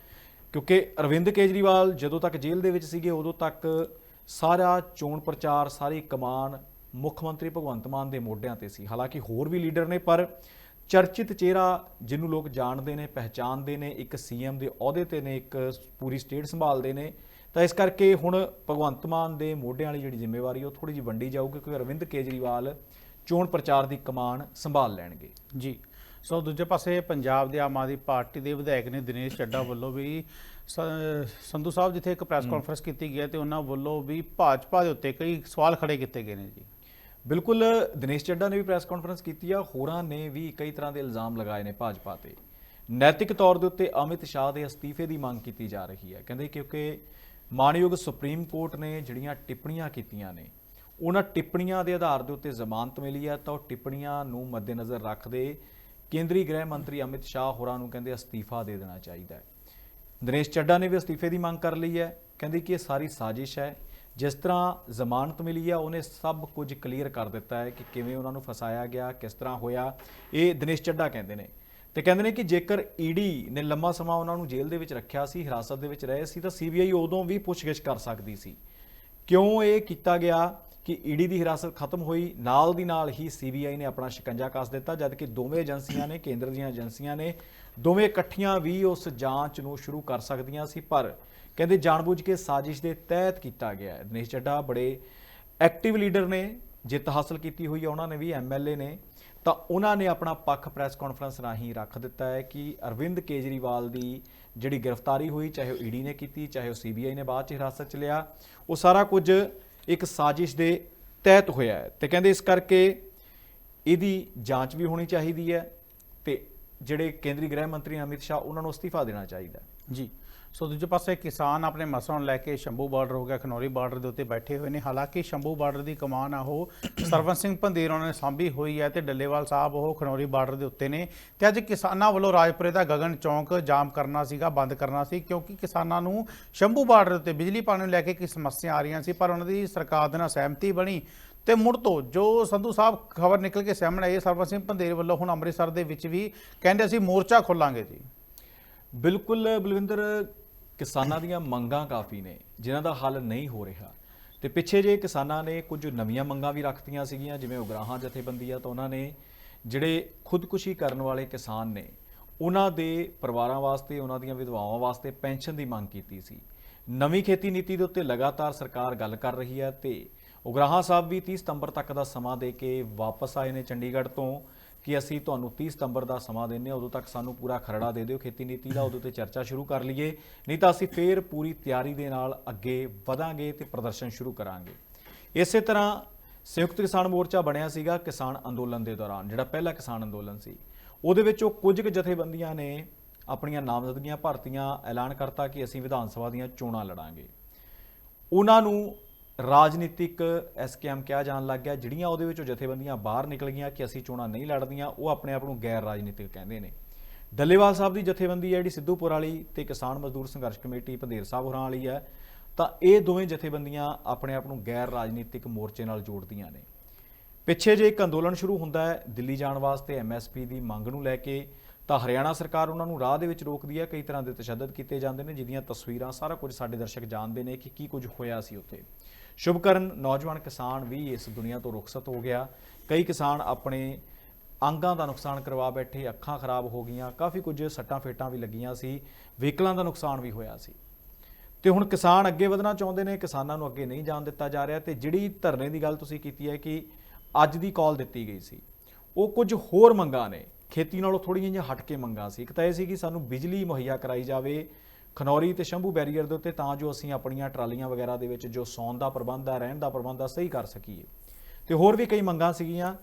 ਕਿਉਂਕਿ ਅਰਵਿੰਦ ਕੇਜਰੀਵਾਲ ਜਦੋਂ ਤੱਕ ਜੇਲ੍ਹ ਦੇ ਵਿੱਚ ਸੀਗੇ, ਉਦੋਂ ਤੱਕ ਸਾਰਾ ਚੋਣ ਪ੍ਰਚਾਰ, ਸਾਰੀ ਕਮਾਨ ਮੁੱਖ ਮੰਤਰੀ ਭਗਵੰਤ ਮਾਨ ਦੇ ਮੋਢਿਆਂ ਤੇ ਸੀ। ਹਾਲਾਂਕਿ ਹੋਰ ਵੀ ਲੀਡਰ ਨੇ, ਪਰ ਚਰਚਿਤ ਚਿਹਰਾ ਜਿਹਨੂੰ ਲੋਕ ਜਾਣਦੇ ਨੇ ਪਹਿਚਾਨਦੇ ਨੇ, ਇੱਕ ਸੀਐਮ ਦੇ ਅਹੁਦੇ ਤੇ ਨੇ, ਇੱਕ ਪੂਰੀ ਸਟੇਟ ਸੰਭਾਲਦੇ ਨੇ ਤਾਂ ਇਸ ਕਰਕੇ ਹੁਣ ਭਗਵੰਤ ਮਾਨ ਦੇ ਮੋਢਿਆਂ ਵਾਲੀ ਜਿਹੜੀ ਜ਼ਿੰਮੇਵਾਰੀ ਉਹ ਥੋੜੀ ਜਿਹੀ ਵੰਡੀ ਜਾਊਗੀ ਕਿਉਂਕਿ ਅਰਵਿੰਦ ਕੇਜਰੀਵਾਲ ਚੋਣ ਪ੍ਰਚਾਰ ਦੀ ਕਮਾਨ ਸੰਭਾਲ ਲੈਣਗੇ। ਜੀ। ਸੋ ਦੂਜੇ ਪਾਸੇ ਪੰਜਾਬ ਦੇ ਆਮ ਆਦਮੀ ਪਾਰਟੀ ਦੇ ਵਿਧਾਇਕ ਨੇ ਦਿਨੇਸ਼ ਚੱਡਾ ਵੱਲੋਂ ਵੀ ਸੰਧੂ ਸਾਹਿਬ ਜਿੱਥੇ ਇੱਕ ਪ੍ਰੈਸ ਕਾਨਫਰੰਸ ਕੀਤੀ ਗਈ ਹੈ ਤੇ ਉਹਨਾਂ ਵੱਲੋਂ ਵੀ ਭਾਜਪਾ ਦੇ ਉੱਤੇ ਕਈ ਸਵਾਲ ਖੜੇ ਕੀਤੇ ਗਏ ਨੇ ਜੀ। ਬਿਲਕੁਲ ਦਿਨੇਸ਼ ਚੱਡਾ ਨੇ ਵੀ ਪ੍ਰੈਸ ਕਾਨਫਰੰਸ ਕੀਤੀ ਆ ਹੋਰਾਂ ਨੇ ਵੀ ਕਈ ਤਰ੍ਹਾਂ ਦੇ ਇਲਜ਼ਾਮ ਲਗਾਏ ਨੇ ਭਾਜਪਾ ਤੇ। ਨੈਤਿਕ ਤੌਰ ਦੇ ਉੱਤੇ ਅਮਿਤ ਸ਼ਾਹ ਦੇ ਅਸਤੀਫੇ ਦੀ ਮੰਗ ਕੀਤੀ ਜਾ ਰਹੀ ਹੈ। ਕਹਿੰਦੇ ਕਿਉਂਕਿ ਮਾਨਯੋਗ ਸੁਪਰੀਮ ਕੋਰਟ ਨੇ ਜਿਹੜੀਆਂ ਟਿੱਪਣੀਆਂ ਕੀਤੀਆਂ ਨੇ, ਉਹਨਾਂ ਟਿੱਪਣੀਆਂ ਦੇ ਆਧਾਰ ਦੇ ਉੱਤੇ ਜ਼ਮਾਨਤ ਮਿਲੀ ਹੈ ਤਾਂ ਉਹ ਟਿੱਪਣੀਆਂ ਨੂੰ ਮੱਦੇਨਜ਼ਰ ਰੱਖਦੇ ਕੇਂਦਰੀ ਗ੍ਰਹਿ ਮੰਤਰੀ ਅਮਿਤ ਸ਼ਾਹ ਹੋਰਾਂ ਨੂੰ ਕਹਿੰਦੇ ਅਸਤੀਫਾ ਦੇ ਦੇਣਾ ਚਾਹੀਦਾ ਹੈ। ਦਿਨੇਸ਼ ਚੱਡਾ ਨੇ ਵੀ ਅਸਤੀਫੇ ਦੀ ਮੰਗ ਕਰ ਲਈ ਹੈ, ਕਹਿੰਦੇ ਕਿ ਇਹ ਸਾਰੀ ਸਾਜ਼ਿਸ਼ ਹੈ। ਜਿਸ ਤਰ੍ਹਾਂ ਜ਼ਮਾਨਤ ਮਿਲੀ ਹੈ, ਉਹਨੇ ਸਭ ਕੁਝ ਕਲੀਅਰ ਕਰ ਦਿੱਤਾ ਹੈ ਕਿ ਕਿਵੇਂ ਉਹਨਾਂ ਨੂੰ ਫਸਾਇਆ ਗਿਆ, ਕਿਸ ਤਰ੍ਹਾਂ ਹੋਇਆ, ਇਹ ਦਿਨੇਸ਼ ਚੱਡਾ ਕਹਿੰਦੇ ਨੇ। ਤੇ ਕਹਿੰਦੇ ਨੇ ਕਿ ਜੇਕਰ ਈਡੀ ਨੇ ਲੰਮਾ ਸਮਾਂ ਉਹਨਾਂ ਨੂੰ ਜੇਲ੍ਹ ਦੇ ਵਿੱਚ ਰੱਖਿਆ ਸੀ, ਹਿਰਾਸਤ ਦੇ ਵਿੱਚ ਰਹੇ ਸੀ, ਤਾਂ ਸੀਬੀਆਈ ਉਦੋਂ ਵੀ ਪੁੱਛਗਿੱਛ ਕਰ ਸਕਦੀ ਸੀ। ਕਿਉਂ ਇਹ ਕੀਤਾ ਗਿਆ ਕਿ ਈਡੀ ਦੀ ਹਿਰਾਸਤ ਖਤਮ ਹੋਈ? ਨਾਲ ਦੀ ਨਾਲ ਹੀ ਸੀਬੀਆਈ ਨੇ ਆਪਣਾ ਸ਼ਿਕੰਜਾ ਕੱਸ ਦਿੱਤਾ, ਜਦ ਕਿ ਦੋਵੇਂ ਏਜੰਸੀਆਂ ਨੇ, ਕੇਂਦਰ ਦੀਆਂ ਏਜੰਸੀਆਂ ਨੇ, ਦੋਵੇਂ ਇਕੱਠੀਆਂ ਵੀ ਉਸ ਜਾਂਚ ਨੂੰ ਸ਼ੁਰੂ ਕਰ ਸਕਦੀਆਂ ਸੀ, ਪਰ ਕਹਿੰਦੇ ਜਾਣਬੁੱਝ ਕੇ ਸਾਜ਼ਿਸ਼ ਦੇ ਤਹਿਤ ਕੀਤਾ ਗਿਆ ਹੈ। ਦਿਨੇਸ਼ ਚੱਡਾ ਬੜੇ ਐਕਟਿਵ ਲੀਡਰ ਨੇ, ਜਿੱਤ ਹਾਸਲ ਕੀਤੀ ਹੋਈ ਹੈ ਉਹਨਾਂ ਨੇ ਵੀ ਐਮਐਲਏ ਨੇ। ਤਾਂ ਉਹਨਾਂ ਨੇ ਆਪਣਾ ਪੱਖ ਪ੍ਰੈਸ ਕਾਨਫਰੰਸ ਰਾਹੀਂ ਰੱਖ ਦਿੱਤਾ ਹੈ ਕਿ ਅਰਵਿੰਦ ਕੇਜਰੀਵਾਲ ਦੀ ਜਿਹੜੀ ਗ੍ਰਿਫਤਾਰੀ ਹੋਈ, ਚਾਹੇ ਉਹ ਈਡੀ ਨੇ ਕੀਤੀ, ਚਾਹੇ ਉਹ ਸੀਬੀਆਈ ਨੇ ਬਾਅਦ ਚ ਹਿਰਾਸਤ ਚ ਲਿਆ, ਉਹ ਸਾਰਾ ਕੁਝ ਇੱਕ ਸਾਜ਼ਿਸ਼ ਦੇ ਤਹਿਤ ਹੋਇਆ ਹੈ। ਤੇ ਕਹਿੰਦੇ ਇਸ ਕਰਕੇ ਇਹਦੀ ਜਾਂਚ ਵੀ ਹੋਣੀ ਚਾਹੀਦੀ ਹੈ ਤੇ ਜਿਹੜੇ ਕੇਂਦਰੀ ਗ੍ਰਹਿ ਮੰਤਰੀ ਅਮਿਤ ਸ਼ਾਹ, ਉਹਨਾਂ ਨੂੰ ਅਸਤੀਫਾ ਦੇਣਾ ਚਾਹੀਦਾ ਜੀ। ਸੋ ਦੂਜੇ ਪਾਸੇ ਕਿਸਾਨ ਆਪਣੇ ਮਸਲਾਂ ਨੂੰ ਲੈ ਕੇ ਸ਼ੰਭੂ ਬਾਰਡਰ ਹੋ ਗਿਆ ਖਨੌਰੀ ਬਾਰਡਰ ਦੇ ਉੱਤੇ ਬੈਠੇ ਹੋਏ ਨੇ। ਹਾਲਾਂਕਿ ਸ਼ੰਭੂ ਬਾਰਡਰ ਦੀ ਕਮਾਨ ਆ ਉਹ ਸਰਵਨ ਸਿੰਘ ਪੰਧੇਰ ਉਹਨਾਂ ਨੇ ਸਾਂਭੀ ਹੋਈ ਹੈ ਤੇ ਡੱਲੇਵਾਲ ਸਾਹਿਬ ਉਹ ਖਨੌਰੀ ਬਾਰਡਰ ਦੇ ਉੱਤੇ ਨੇ। ਤੇ ਅੱਜ ਕਿਸਾਨਾਂ ਵੱਲੋਂ ਰਾਜਪੁਰੇ ਦਾ ਗਗਨ ਚੌਂਕ ਜਾਮ ਕਰਨਾ ਸੀਗਾ ਬੰਦ ਕਰਨਾ ਸੀ ਕਿਉਂਕਿ ਕਿਸਾਨਾਂ ਨੂੰ ਸ਼ੰਭੂ ਬਾਰਡਰ ਦੇ ਉੱਤੇ ਬਿਜਲੀ ਪਾਣੀ ਨੂੰ ਲੈ ਕੇ ਕੀ ਸਮੱਸਿਆ ਆ ਰਹੀਆਂ ਸੀ ਪਰ ਉਹਨਾਂ ਦੀ ਸਰਕਾਰ ਦੇ ਨਾਲ ਸਹਿਮਤੀ ਬਣੀ ਤੇ ਮੁੜ ਤੋਂ ਜੋ ਸੰਧੂ ਸਾਹਿਬ ਖਬਰ ਨਿਕਲ ਕੇ ਸਾਹਮਣੇ ਆਈ ਹੈ, ਸਰਵਨ ਸਿੰਘ ਪੰਧੇਰ ਵੱਲੋਂ ਹੁਣ ਅੰਮ੍ਰਿਤਸਰ ਦੇ ਵਿੱਚ ਵੀ ਕਹਿੰਦੇ ਅਸੀਂ ਮੋਰਚਾ ਖੋਲਾਂਗੇ ਜੀ। ਬਿਲਕੁਲ ਬਲਵਿੰਦਰ ਕਿਸਾਨਾਂ ਦੀਆਂ ਮੰਗਾਂ ਕਾਫੀ ਨੇ, ਜਿਨ੍ਹਾਂ ਦਾ ਹੱਲ ਨਹੀਂ ਹੋ ਰਿਹਾ। ਤੇ ਪਿੱਛੇ ਜੇ ਕਿਸਾਨਾਂ ਨੇ ਕੁਝ ਨਵੀਆਂ ਮੰਗਾਂ ਵੀ ਰੱਖਤੀਆਂ ਸੀਗੀਆਂ, ਜਿਵੇਂ ਉਗਰਾਹਾਂ ਜਥੇਬੰਦੀ ਆ ਤਾਂ ਉਹਨਾਂ ਨੇ ਜਿਹੜੇ ਖੁਦਕੁਸ਼ੀ ਕਰਨ ਵਾਲੇ ਕਿਸਾਨ ਨੇ, ਉਹਨਾਂ ਦੇ ਪਰਿਵਾਰਾਂ ਵਾਸਤੇ, ਉਹਨਾਂ ਦੀਆਂ ਵਿਧਵਾਵਾਂ ਵਾਸਤੇ ਪੈਨਸ਼ਨ ਦੀ ਮੰਗ ਕੀਤੀ ਸੀ। ਨਵੀਂ ਖੇਤੀ ਨੀਤੀ ਦੇ ਉੱਤੇ ਲਗਾਤਾਰ ਸਰਕਾਰ ਗੱਲ ਕਰ ਰਹੀ ਹੈ ਤੇ ਉਗਰਾਹਾਂ ਸਾਹਿਬ ਵੀ 30 ਸਤੰਬਰ ਤੱਕ ਦਾ ਸਮਾਂ ਦੇ ਕੇ ਵਾਪਸ ਆਏ ਨੇ ਚੰਡੀਗੜ੍ਹ ਤੋਂ। ਕਿ ਅਸੀਂ ਤੁਹਾਨੂੰ 30 ਸਤੰਬਰ ਦਾ ਸਮਾਂ ਦਿੰਨੇ ਹਾਂ, ਉਦੋਂ ਤੱਕ ਸਾਨੂੰ ਪੂਰਾ ਖਰੜਾ ਦੇ ਦਿਓ ਖੇਤੀ ਨੀਤੀ ਦਾ ਉਦੋਂ ਤੇ ਚਰਚਾ ਸ਼ੁਰੂ ਕਰ ਲਈਏ। ਨਹੀਂ ਤਾਂ ਅਸੀਂ ਫੇਰ ਪੂਰੀ ਤਿਆਰੀ ਦੇ ਨਾਲ ਅੱਗੇ ਵਧਾਂਗੇ ਤੇ ਪ੍ਰਦਰਸ਼ਨ ਸ਼ੁਰੂ ਕਰਾਂਗੇ। ਇਸੇ ਤਰ੍ਹਾਂ ਸੰਯੁਕਤ ਕਿਸਾਨ ਮੋਰਚਾ ਬਣਿਆ ਸੀਗਾ ਕਿਸਾਨ ਅੰਦੋਲਨ ਦੇ ਦੌਰਾਨ, ਜਿਹੜਾ ਪਹਿਲਾ ਕਿਸਾਨ ਅੰਦੋਲਨ ਸੀ। ਉਹਦੇ ਵਿੱਚ ਉਹ ਕੁਝ ਕੁ ਜਥੇਬੰਦੀਆਂ ਨੇ ਆਪਣੀਆਂ ਨਾਮਜ਼ਦਗੀਆਂ ਭਰਤੀਆਂ ਐਲਾਨ ਕਰਤਾ ਕਿ ਅਸੀਂ ਵਿਧਾਨ ਸਭਾ ਦੀਆਂ ਚੋਣਾਂ ਲੜਾਂਗੇ। ਉਹਨਾਂ ਨੂੰ ਰਾਜਨੀਤਿਕ ਐਸਕੇਐਮ ਕਿਹਾ ਜਾਣ ਲੱਗ ਗਿਆ, ਜਿਹੜੀਆਂ ਉਹਦੇ ਵਿੱਚੋਂ ਜਥੇਬੰਦੀਆਂ ਬਾਹਰ ਨਿਕਲ ਗਈਆਂ ਕਿ ਅਸੀਂ ਚੋਣਾਂ ਨਹੀਂ ਲੜਦੀਆਂ, ਉਹ ਆਪਣੇ ਆਪ ਨੂੰ ਗੈਰ ਰਾਜਨੀਤਿਕ ਕਹਿੰਦੇ ਨੇ। ਡੱਲੇਵਾਲ ਸਾਹਿਬ ਦੀ ਜਥੇਬੰਦੀ ਹੈ ਜਿਹੜੀ ਸਿੱਧੂਪੁਰ ਵਾਲੀ ਤੇ ਕਿਸਾਨ ਮਜ਼ਦੂਰ ਸੰਘਰਸ਼ ਕਮੇਟੀ ਪੰਧੇਰ ਸਾਹਿਬ ਹੋਰਾਂ ਵਾਲੀ ਹੈ, ਤਾਂ ਇਹ ਦੋਵੇਂ ਜਥੇਬੰਦੀਆਂ ਆਪਣੇ ਆਪ ਨੂੰ ਗੈਰ ਰਾਜਨੀਤਿਕ ਮੋਰਚੇ ਨਾਲ ਜੋੜਦੀਆਂ ਨੇ। ਪਿੱਛੇ ਜੇ ਇੱਕ ਅੰਦੋਲਨ ਸ਼ੁਰੂ ਹੁੰਦਾ ਹੈ, ਦਿੱਲੀ ਜਾਣ ਵਾਸਤੇ ਐਮਐਸਪੀ ਦੀ ਮੰਗ ਨੂੰ ਲੈ ਕੇ, ਤਾਂ ਹਰਿਆਣਾ ਸਰਕਾਰ ਉਹਨਾਂ ਨੂੰ ਰਾਹ ਦੇ ਵਿੱਚ ਰੋਕਦੀ ਹੈ। ਕਈ ਤਰ੍ਹਾਂ ਦੇ ਤਸ਼ੱਦਦ ਕੀਤੇ ਜਾਂਦੇ ਨੇ, ਜਿਹਦੀਆਂ ਤਸਵੀਰਾਂ ਸਾਰਾ ਕੁਝ ਸਾਡੇ ਦਰਸ਼ਕ ਜਾਣਦੇ ਨੇ ਕਿ ਕੀ ਕੁਝ ਹੋਇਆ ਸੀ ਉੱਥੇ। ਸ਼ੁਭਕਰਨ ਨੌਜਵਾਨ ਕਿਸਾਨ ਵੀ ਇਸ ਦੁਨੀਆ ਤੋਂ ਰੁਖਸਤ ਹੋ ਗਿਆ। ਕਈ ਕਿਸਾਨ ਆਪਣੇ ਅੰਗਾਂ ਦਾ ਨੁਕਸਾਨ ਕਰਵਾ ਬੈਠੇ, ਅੱਖਾਂ ਖਰਾਬ ਹੋ ਗਈਆਂ, ਕਾਫੀ ਕੁਝ ਸੱਟਾਂ ਫੇਟਾਂ ਵੀ ਲੱਗੀਆਂ ਸੀ, ਵਹੀਕਲਾਂ ਦਾ ਨੁਕਸਾਨ ਵੀ ਹੋਇਆ ਸੀ। ਤੇ ਹੁਣ ਕਿਸਾਨ ਅੱਗੇ ਵਧਣਾ ਚਾਹੁੰਦੇ ਨੇ, ਕਿਸਾਨਾਂ ਨੂੰ ਅੱਗੇ ਨਹੀਂ ਜਾਣ ਦਿੱਤਾ ਜਾ ਰਿਹਾ ਤੇ ਜਿਹੜੀ ਧਰਨੇ ਦੀ ਗੱਲ ਤੁਸੀਂ ਕੀਤੀ ਹੈ ਕਿ ਅੱਜ ਦੀ ਕਾਲ ਦਿੱਤੀ ਗਈ ਸੀ, ਉਹ ਕੁਝ ਹੋਰ ਮੰਗਾਂ ਨੇ। ਖੇਤੀ ਨਾਲੋਂ ਥੋੜ੍ਹੀਆਂ ਜਿਹੀਆਂ ਹਟ ਕੇ ਮੰਗਾਂ ਸੀ। ਇੱਕ ਤਾਂ ਇਹ ਸੀ ਕਿ ਸਾਨੂੰ ਬਿਜਲੀ ਮੁਹੱਈਆ ਕਰਾਈ ਜਾਵੇ ਖਨੌਰੀ ਤੇ ਸ਼ੰਭੂ ਬੈਰੀਅਰ ਦੇ ਉੱਤੇ ਤਾਂ ਜੋ ਅਸੀਂ ਆਪਣੀਆਂ ਟਰਾਲੀਆਂ ਵਗੈਰਾ ਦੇ ਵਿੱਚ ਜੋ ਸੌਣ ਦਾ ਪ੍ਰਬੰਧ ਆ, ਰਹਿਣ ਦਾ ਪ੍ਰਬੰਧ ਆ, ਸਹੀ ਕਰ ਸਕੀਏ। ਤੇ ਹੋਰ ਵੀ ਕਈ ਮੰਗਾਂ ਸੀਗੀਆਂ,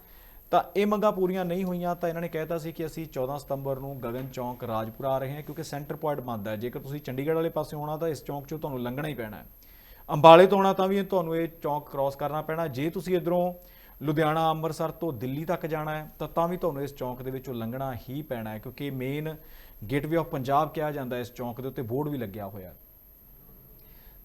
ਤਾਂ ਇਹ ਮੰਗਾਂ ਪੂਰੀਆਂ ਨਹੀਂ ਹੋਈਆਂ ਤਾਂ ਇਹਨਾਂ ਨੇ ਕਹਿਤਾ ਸੀ ਕਿ ਅਸੀਂ 14 ਸਤੰਬਰ ਨੂੰ ਗਗਨ ਚੌਂਕ ਰਾਜਪੁਰਾ ਆ ਰਹੇ ਹਾਂ ਕਿਉਂਕਿ ਸੈਂਟਰ ਪੁਆਇੰਟ ਬੰਦ ਹੈ ਜੇਕਰ ਤੁਸੀਂ ਚੰਡੀਗੜ੍ਹ ਵਾਲੇ ਪਾਸੇ ਆਉਣਾ ਤਾਂ ਇਸ ਚੌਂਕ 'ਚੋਂ ਤੁਹਾਨੂੰ ਲੰਘਣਾ ਹੀ ਪੈਣਾ ਹੈ। ਅੰਬਾਲੇ ਤੋਂ ਆਉਣਾ ਤਾਂ ਵੀ ਤੁਹਾਨੂੰ ਇਹ ਚੌਂਕ ਕ੍ਰਾਸ ਕਰਨਾ ਪੈਣਾ। ਜੇ ਤੁਸੀਂ ਇਧਰੋਂ ਲੁਧਿਆਣਾ, ਅੰਮ੍ਰਿਤਸਰ ਤੋਂ ਦਿੱਲੀ ਤੱਕ ਜਾਣਾ ਹੈ ਤਾਂ ਤਾਂ ਵੀ ਤੁਹਾਨੂੰ ਇਸ ਚੌਂਕ ਦੇ ਵਿੱਚੋਂ ਲੰਘਣਾ ਹੀ ਪੈਣਾ ਹੈ ਕਿਉਂਕਿ ਮੇਨ ਗੇਟਵੇ ਆਫ ਪੰਜਾਬ ਕਿਹਾ ਜਾਂਦਾ ਇਸ ਚੌਂਕ ਦੇ ਉੱਤੇ, ਬੋਰਡ ਵੀ ਲੱਗਿਆ ਹੋਇਆ।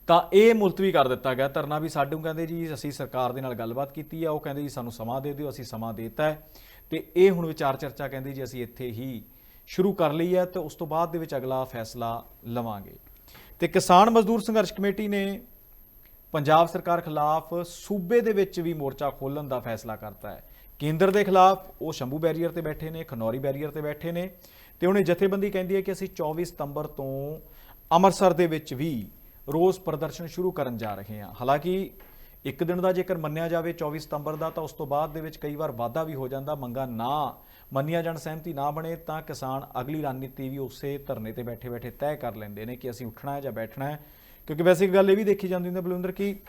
ਤਾਂ ਇਹ ਮੁਲਤਵੀ ਕਰ ਦਿੱਤਾ ਗਿਆ। ਧਰਨਾ ਵੀ ਸਾਡੇ ਕਹਿੰਦੇ ਜੀ, ਅਸੀਂ ਸਰਕਾਰ ਦੇ ਨਾਲ ਗੱਲਬਾਤ ਕੀਤੀ ਆ, ਉਹ ਕਹਿੰਦੇ ਜੀ ਸਾਨੂੰ ਸਮਾਂ ਦੇ ਦਿਓ, ਅਸੀਂ ਸਮਾਂ ਦੇਤਾ ਹੈ। ਤੇ ਇਹ ਹੁਣ ਵਿਚਾਰ ਚਰਚਾ ਕਹਿੰਦੇ ਜੀ, ਅਸੀਂ ਇੱਥੇ ਹੀ ਸ਼ੁਰੂ ਕਰ ਲਈ ਹੈ ਤੇ ਉਸ ਤੋਂ ਬਾਅਦ ਦੇ ਵਿੱਚ ਅਗਲਾ ਫੈਸਲਾ ਲਵਾਂਗੇ। ਤੇ ਕਿਸਾਨ ਮਜ਼ਦੂਰ ਸੰਘਰਸ਼ ਕਮੇਟੀ ਨੇ ਪੰਜਾਬ ਸਰਕਾਰ ਖਿਲਾਫ ਸੂਬੇ ਦੇ ਵਿੱਚ ਵੀ ਮੋਰਚਾ ਖੋਲਣ ਦਾ ਫੈਸਲਾ ਕਰਤਾ ਹੈ। ਕੇਂਦਰ ਦੇ ਖਿਲਾਫ ਉਹ ਸ਼ੰਭੂ ਬੈਰੀਅਰ ਤੇ ਬੈਠੇ ਨੇ, ਖਨੌਰੀ ਬੈਰੀਅਰ ਤੇ ਬੈਠੇ ਨੇ। ਤੇ ਉਹਨੇ ਜਥੇਬੰਦੀ ਕਹਿੰਦੀ ਹੈ ਕਿ ਅਸੀਂ 24 ਸਤੰਬਰ ਤੋਂ ਅੰਮ੍ਰਿਤਸਰ ਦੇ ਵਿੱਚ ਵੀ ਰੋਜ਼ ਪ੍ਰਦਰਸ਼ਨ ਸ਼ੁਰੂ ਕਰਨ ਜਾ ਰਹੇ ਹਾਂ। ਹਾਲਾਂਕਿ ਇੱਕ ਦਿਨ ਦਾ ਜੇਕਰ ਮੰਨਿਆ ਜਾਵੇ 24 ਸਤੰਬਰ ਦਾ ਤਾਂ ਉਸ ਤੋਂ ਬਾਅਦ ਦੇ ਵਿੱਚ ਕਈ ਵਾਰ ਵਾਧਾ ਵੀ ਹੋ ਜਾਂਦਾ ਮੰਗਾ ਨਾ ਮੰਨਿਆ ਜਾਣ ਸਹਿਮਤੀ ਨਾ ਬਣੇ ਤਾਂ ਕਿਸਾਨ ਅਗਲੀ ਰਣਨੀਤੀ ਵੀ ਉਸੇ ਧਰਨੇ ਤੇ ਬੈਠੇ ਬੈਠੇ ਤੈਅ ਕਰ ਲੈਂਦੇ ਨੇ ਕਿ ਅਸੀਂ ਉੱਠਣਾ ਹੈ ਜਾਂ ਬੈਠਣਾ ਹੈ। ਕਿਉਂਕਿ ਵੈਸੇ ਗੱਲ ਇਹ ਵੀ ਦੇਖੀ ਜਾਂਦੀ ਹੁੰਦੀ ਹੈ ਬਲਵਿੰਦਰ ਕਿ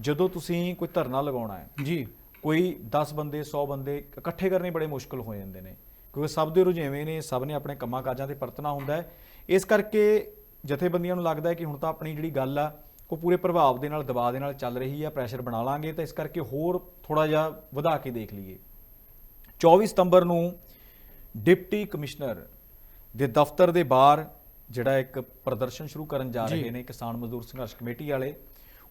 ਜਦੋਂ ਤੁਸੀਂ ਕੋਈ ਧਰਨਾ ਲਗਾਉਣਾ ਹੈ ਜੀ। ਕੋਈ 10 ਬੰਦੇ 100 ਬੰਦੇ ਇਕੱਠੇ ਕਰਨੇ ਬੜੇ ਮੁਸ਼ਕਲ ਹੋ ਜਾਂਦੇ ਨੇ। ਕਿਉਂਕਿ ਸਭ ਦੇ ਰੁਝੇਵੇਂ ਨੇ ਸਭ ਨੇ ਆਪਣੇ ਕੰਮਾਂ ਕਾਜਾਂ ਤੇ ਪਰਤਣਾ ਹੁੰਦਾ ਹੈ। ਇਸ ਕਰਕੇ ਜਥੇਬੰਦੀਆਂ ਨੂੰ ਲੱਗਦਾ ਹੈ ਕਿ ਹੁਣ ਤਾਂ ਆਪਣੀ ਜਿਹੜੀ ਗੱਲ ਆ ਉਹ ਪੂਰੇ ਪ੍ਰਭਾਵ ਦੇ ਨਾਲ ਦਬਾਅ ਦੇ ਨਾਲ ਚੱਲ ਰਹੀ ਆ ਪ੍ਰੈਸ਼ਰ ਬਣਾ ਲਾਂਗੇ ਤਾਂ ਇਸ ਕਰਕੇ ਹੋਰ ਥੋੜਾ ਜਿਹਾ ਵਧਾ ਕੇ ਦੇਖ ਲਈਏ। 24 ਸਤੰਬਰ ਨੂੰ ਡਿਪਟੀ ਕਮਿਸ਼ਨਰ ਦੇ ਦਫ਼ਤਰ ਦੇ ਬਾਹਰ ਜਿਹੜਾ ਇੱਕ ਪ੍ਰਦਰਸ਼ਨ ਸ਼ੁਰੂ ਕਰਨ ਜਾ ਜੀ। ਰਹੇ ਨੇ ਕਿਸਾਨ ਮਜ਼ਦੂਰ ਸੰਘਰਸ਼ ਕਮੇਟੀ ਵਾਲੇ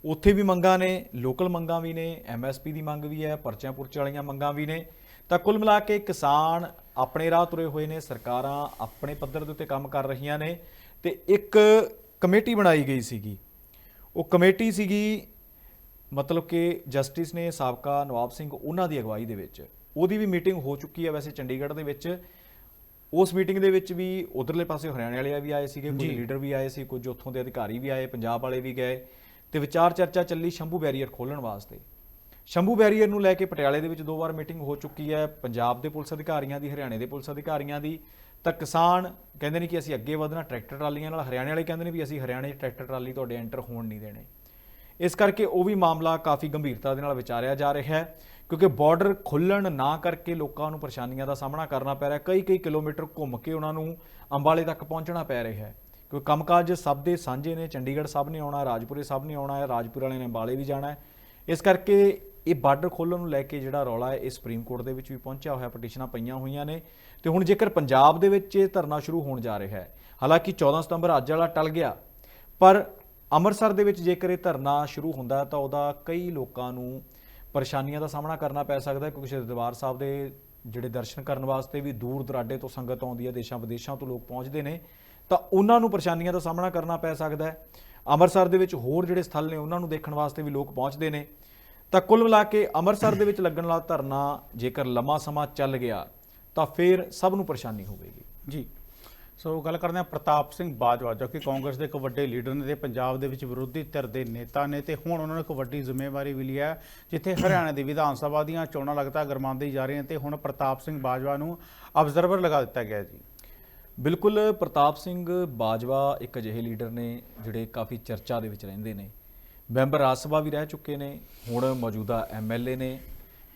ਉੱਥੇ ਵੀ ਮੰਗਾਂ ਨੇ ਲੋਕਲ ਮੰਗਾਂ ਵੀ ਨੇ ਐਮਐਸਪੀ ਦੀ ਮੰਗ ਵੀ ਹੈ ਪਰਚਿਆਂ ਪੁਰਚੇ ਵਾਲੀਆਂ ਮੰਗਾਂ ਵੀ ਨੇ। ਤਾਂ ਕੁੱਲ ਮਿਲਾ ਕੇ ਕਿਸਾਨ ਆਪਣੇ ਰਾਹ ਤੁਰੇ ਹੋਏ ਨੇ ਸਰਕਾਰਾਂ ਆਪਣੇ ਪੱਧਰ ਦੇ ਉੱਤੇ ਕੰਮ ਕਰ ਰਹੀਆਂ ਨੇ ਤੇ ਇੱਕ ਕਮੇਟੀ ਬਣਾਈ ਗਈ ਸੀਗੀ। ਉਹ ਕਮੇਟੀ ਸੀਗੀ ਮਤਲਬ ਕਿ ਜਸਟਿਸ ਨੇ ਸਾਬਕਾ ਨਵਾਬ ਸਿੰਘ ਉਹਨਾਂ ਦੀ ਅਗਵਾਈ ਦੇ ਵਿੱਚ। ਉਹਦੀ ਵੀ ਮੀਟਿੰਗ ਹੋ ਚੁੱਕੀ ਹੈ ਵੈਸੇ ਚੰਡੀਗੜ੍ਹ ਦੇ ਵਿੱਚ। ਉਸ ਮੀਟਿੰਗ ਦੇ ਵਿੱਚ ਵੀ ਉਧਰਲੇ ਪਾਸੇ ਹਰਿਆਣੇ ਵਾਲੇ ਵੀ ਆਏ ਸੀਗੇ ਕੁਝ। ਲੀਡਰ ਵੀ ਆਏ ਸੀ ਕੁਝ ਉੱਥੋਂ ਦੇ ਅਧਿਕਾਰੀ ਵੀ ਆਏ ਪੰਜਾਬ ਵਾਲੇ ਵੀ ਗਏ ਤੇ ਵਿਚਾਰ ਚਰਚਾ ਚੱਲੀ ਸ਼ੰਭੂ ਬੈਰੀਅਰ ਖੋਲਣ ਵਾਸਤੇ। ਸ਼ੰਭੂ ਬੈਰੀਅਰ ਨੂੰ ਲੈ ਕੇ ਪਟਿਆਲੇ ਦੇ ਵਿੱਚ ਦੋ ਵਾਰ ਮੀਟਿੰਗ ਹੋ ਚੁੱਕੀ ਹੈ। ਪੰਜਾਬ ਦੇ ਪੁਲਿਸ ਅਧਿਕਾਰੀਆਂ ਦੀ, ਹਰਿਆਣੇ ਦੇ ਪੁਲਿਸ ਅਧਿਕਾਰੀਆਂ ਦੀ। ਤਾਂ ਕਿਸਾਨ ਕਹਿੰਦੇ ਨੇ ਕਿ ਅਸੀਂ ਅੱਗੇ ਵਧਣਾ, ਟਰੈਕਟਰ ਟਰਾਲੀਆਂ ਨਾਲ। ਹਰਿਆਣੇ ਵਾਲੇ ਕਹਿੰਦੇ ਨੇ ਵੀ ਅਸੀਂ ਹਰਿਆਣੇ 'ਚ ਟਰੈਕਟਰ ਟਰਾਲੀ ਤੁਹਾਡੇ ਐਂਟਰ ਹੋਣ ਨਹੀਂ ਦੇਣੇ। ਇਸ ਕਰਕੇ ਉਹ ਵੀ ਮਾਮਲਾ ਕਾਫੀ ਗੰਭੀਰਤਾ ਦੇ ਨਾਲ ਵਿਚਾਰਿਆ ਜਾ ਰਿਹਾ ਹੈ, ਕਿਉਂਕਿ ਬਾਰਡਰ ਖੁੱਲਣ ਨਾ ਕਰਕੇ ਲੋਕਾਂ ਨੂੰ ਪਰੇਸ਼ਾਨੀਆਂ ਦਾ ਸਾਹਮਣਾ ਕਰਨਾ ਪੈ ਰਿਹਾ। ਕਈ ਕਈ ਕਿਲੋਮੀਟਰ ਘੁੰਮ ਕੇ ਉਹਨਾਂ ਨੂੰ ਅੰਬਾਲੇ ਤੱਕ ਪਹੁੰਚਣਾ ਪੈ ਰਿਹਾ ਹੈ। ਕਿਉਂਕਿ ਕੰਮਕਾਜ ਸਭ ਦੇ ਸਾਂਝੇ ਨੇ। ਚੰਡੀਗੜ੍ਹ ਸਭ ਨੇ ਆਉਣਾ, ਰਾਜਪੁਰੇ ਸਭ ਨੇ ਆਉਣਾ ਹੈ, ਰਾਜਪੁਰ ਵਾਲੇ ਨੇ ਅੰਬਾਲੇ ਵੀ ਜਾਣਾ ਹੈ। ਇਸ ਕਰਕੇ ਇਹ ਬਾਰਡਰ ਖੋਲਣ ਨੂੰ ਲੈ ਕੇ ਜਿਹੜਾ ਰੌਲਾ ਹੈ, ਇਹ ਸੁਪਰੀਮ ਕੋਰਟ ਦੇ ਵਿੱਚ ਵੀ ਪਹੁੰਚਿਆ ਹੋਇਆ, ਪਟੀਸ਼ਨਾਂ ਪਈਆਂ ਹੋਈਆਂ ਨੇ। ਤੇ ਹੁਣ ਜੇਕਰ ਪੰਜਾਬ ਦੇ ਵਿੱਚ ਇਹ ਧਰਨਾ ਸ਼ੁਰੂ ਹੋਣ ਜਾ ਰਿਹਾ ਹੈ, ਹਾਲਾਂਕਿ 14 ਸਤੰਬਰ ਅੱਜ ਵਾਲਾ ਟਲ ਗਿਆ, ਪਰ ਅੰਮ੍ਰਿਤਸਰ ਦੇ ਵਿੱਚ ਜੇਕਰ ਇਹ ਧਰਨਾ ਸ਼ੁਰੂ ਹੁੰਦਾ ਤਾਂ ਉਹਦਾ ਕਈ ਲੋਕਾਂ ਨੂੰ ਪਰੇਸ਼ਾਨੀਆਂ ਦਾ ਸਾਹਮਣਾ ਕਰਨਾ ਪੈ ਸਕਦਾ ਹੈ, ਕਿਉਂਕਿ ਸ਼੍ਰੀ ਦਰਬਾਰ ਸਾਹਿਬ ਦੇ ਜਿਹੜੇ ਦਰਸ਼ਨ ਕਰਨ ਵਾਸਤੇ ਵੀ ਦੂਰ ਦਰਾਡੇ ਤੋਂ ਸੰਗਤ ਆਉਂਦੀ ਹੈ, ਦੇਸ਼ਾਂ ਵਿਦੇਸ਼ਾਂ ਤੋਂ ਲੋਕ ਪਹੁੰਚਦੇ ਨੇ, ਤਾਂ ਉਹਨਾਂ ਨੂੰ ਪਰੇਸ਼ਾਨੀਆਂ ਦਾ ਸਾਹਮਣਾ ਕਰਨਾ ਪੈ ਸਕਦਾ ਹੈ। ਅੰਮ੍ਰਿਤਸਰ ਦੇ ਵਿੱਚ ਹੋਰ ਜਿਹੜੇ ਸਥਲ ਨੇ, ਉਹਨਾਂ ਨੂੰ ਦੇਖਣ ਵਾਸਤੇ ਵੀ ਲੋਕ ਪਹੁੰਚਦੇ ਨੇ। ਤਾਂ ਕੁੱਲ ਮਿਲਾ ਕੇ ਅੰਮ੍ਰਿਤਸਰ ਦੇ ਵਿੱਚ ਲੱਗਣ ਵਾਲਾ ਧਰਨਾ ਜੇਕਰ ਲੰਮਾ ਸਮਾਂ ਚੱਲ ਗਿਆ ਤਾਂ ਫਿਰ ਸਭ ਨੂੰ ਪਰੇਸ਼ਾਨੀ ਹੋਵੇਗੀ। ਜੀ। ਸੋ ਗੱਲ ਕਰਦੇ ਹਾਂ ਪ੍ਰਤਾਪ ਸਿੰਘ ਬਾਜਵਾ ਜੋ ਕਿ ਕਾਂਗਰਸ ਦੇ ਇੱਕ ਵੱਡੇ ਲੀਡਰ ਨੇ ਤੇ ਪੰਜਾਬ ਦੇ ਵਿੱਚ ਵਿਰੋਧੀ ਧਿਰ ਦੇ ਨੇਤਾ ਨੇ ਤੇ ਹੁਣ ਉਹਨਾਂ ਨੇ ਇੱਕ ਵੱਡੀ ਜ਼ਿੰਮੇਵਾਰੀ ਵੀ ਲਈ ਹੈ ਜਿੱਥੇ ਹਰਿਆਣਾ ਦੀ ਵਿਧਾਨ ਸਭਾ ਦੀਆਂ ਚੋਣਾਂ ਲਗਾਤਾਰ ਗਰਮਾਉਂਦੀ ਜਾ ਰਹੀਆਂ ਤੇ ਹੁਣ ਪ੍ਰਤਾਪ ਸਿੰਘ ਬਾਜਵਾ ਨੂੰ ਅਬਜ਼ਰਵਰ ਲਗਾ ਦਿੱਤਾ ਗਿਆ ਜੀ। ਬਿਲਕੁਲ ਪ੍ਰਤਾਪ ਸਿੰਘ ਬਾਜਵਾ ਇੱਕ ਅਜਿਹੇ ਲੀਡਰ ਨੇ ਜਿਹੜੇ ਕਾਫੀ ਚਰਚਾ ਦੇ ਵਿੱਚ ਰਹਿੰਦੇ ਨੇ। ਮੈਂਬਰ ਰਾਜ ਸਭਾ ਵੀ ਰਹਿ ਚੁੱਕੇ ਨੇ, ਹੁਣ ਮੌਜੂਦਾ ਐਮਐਲਏ ਨੇ,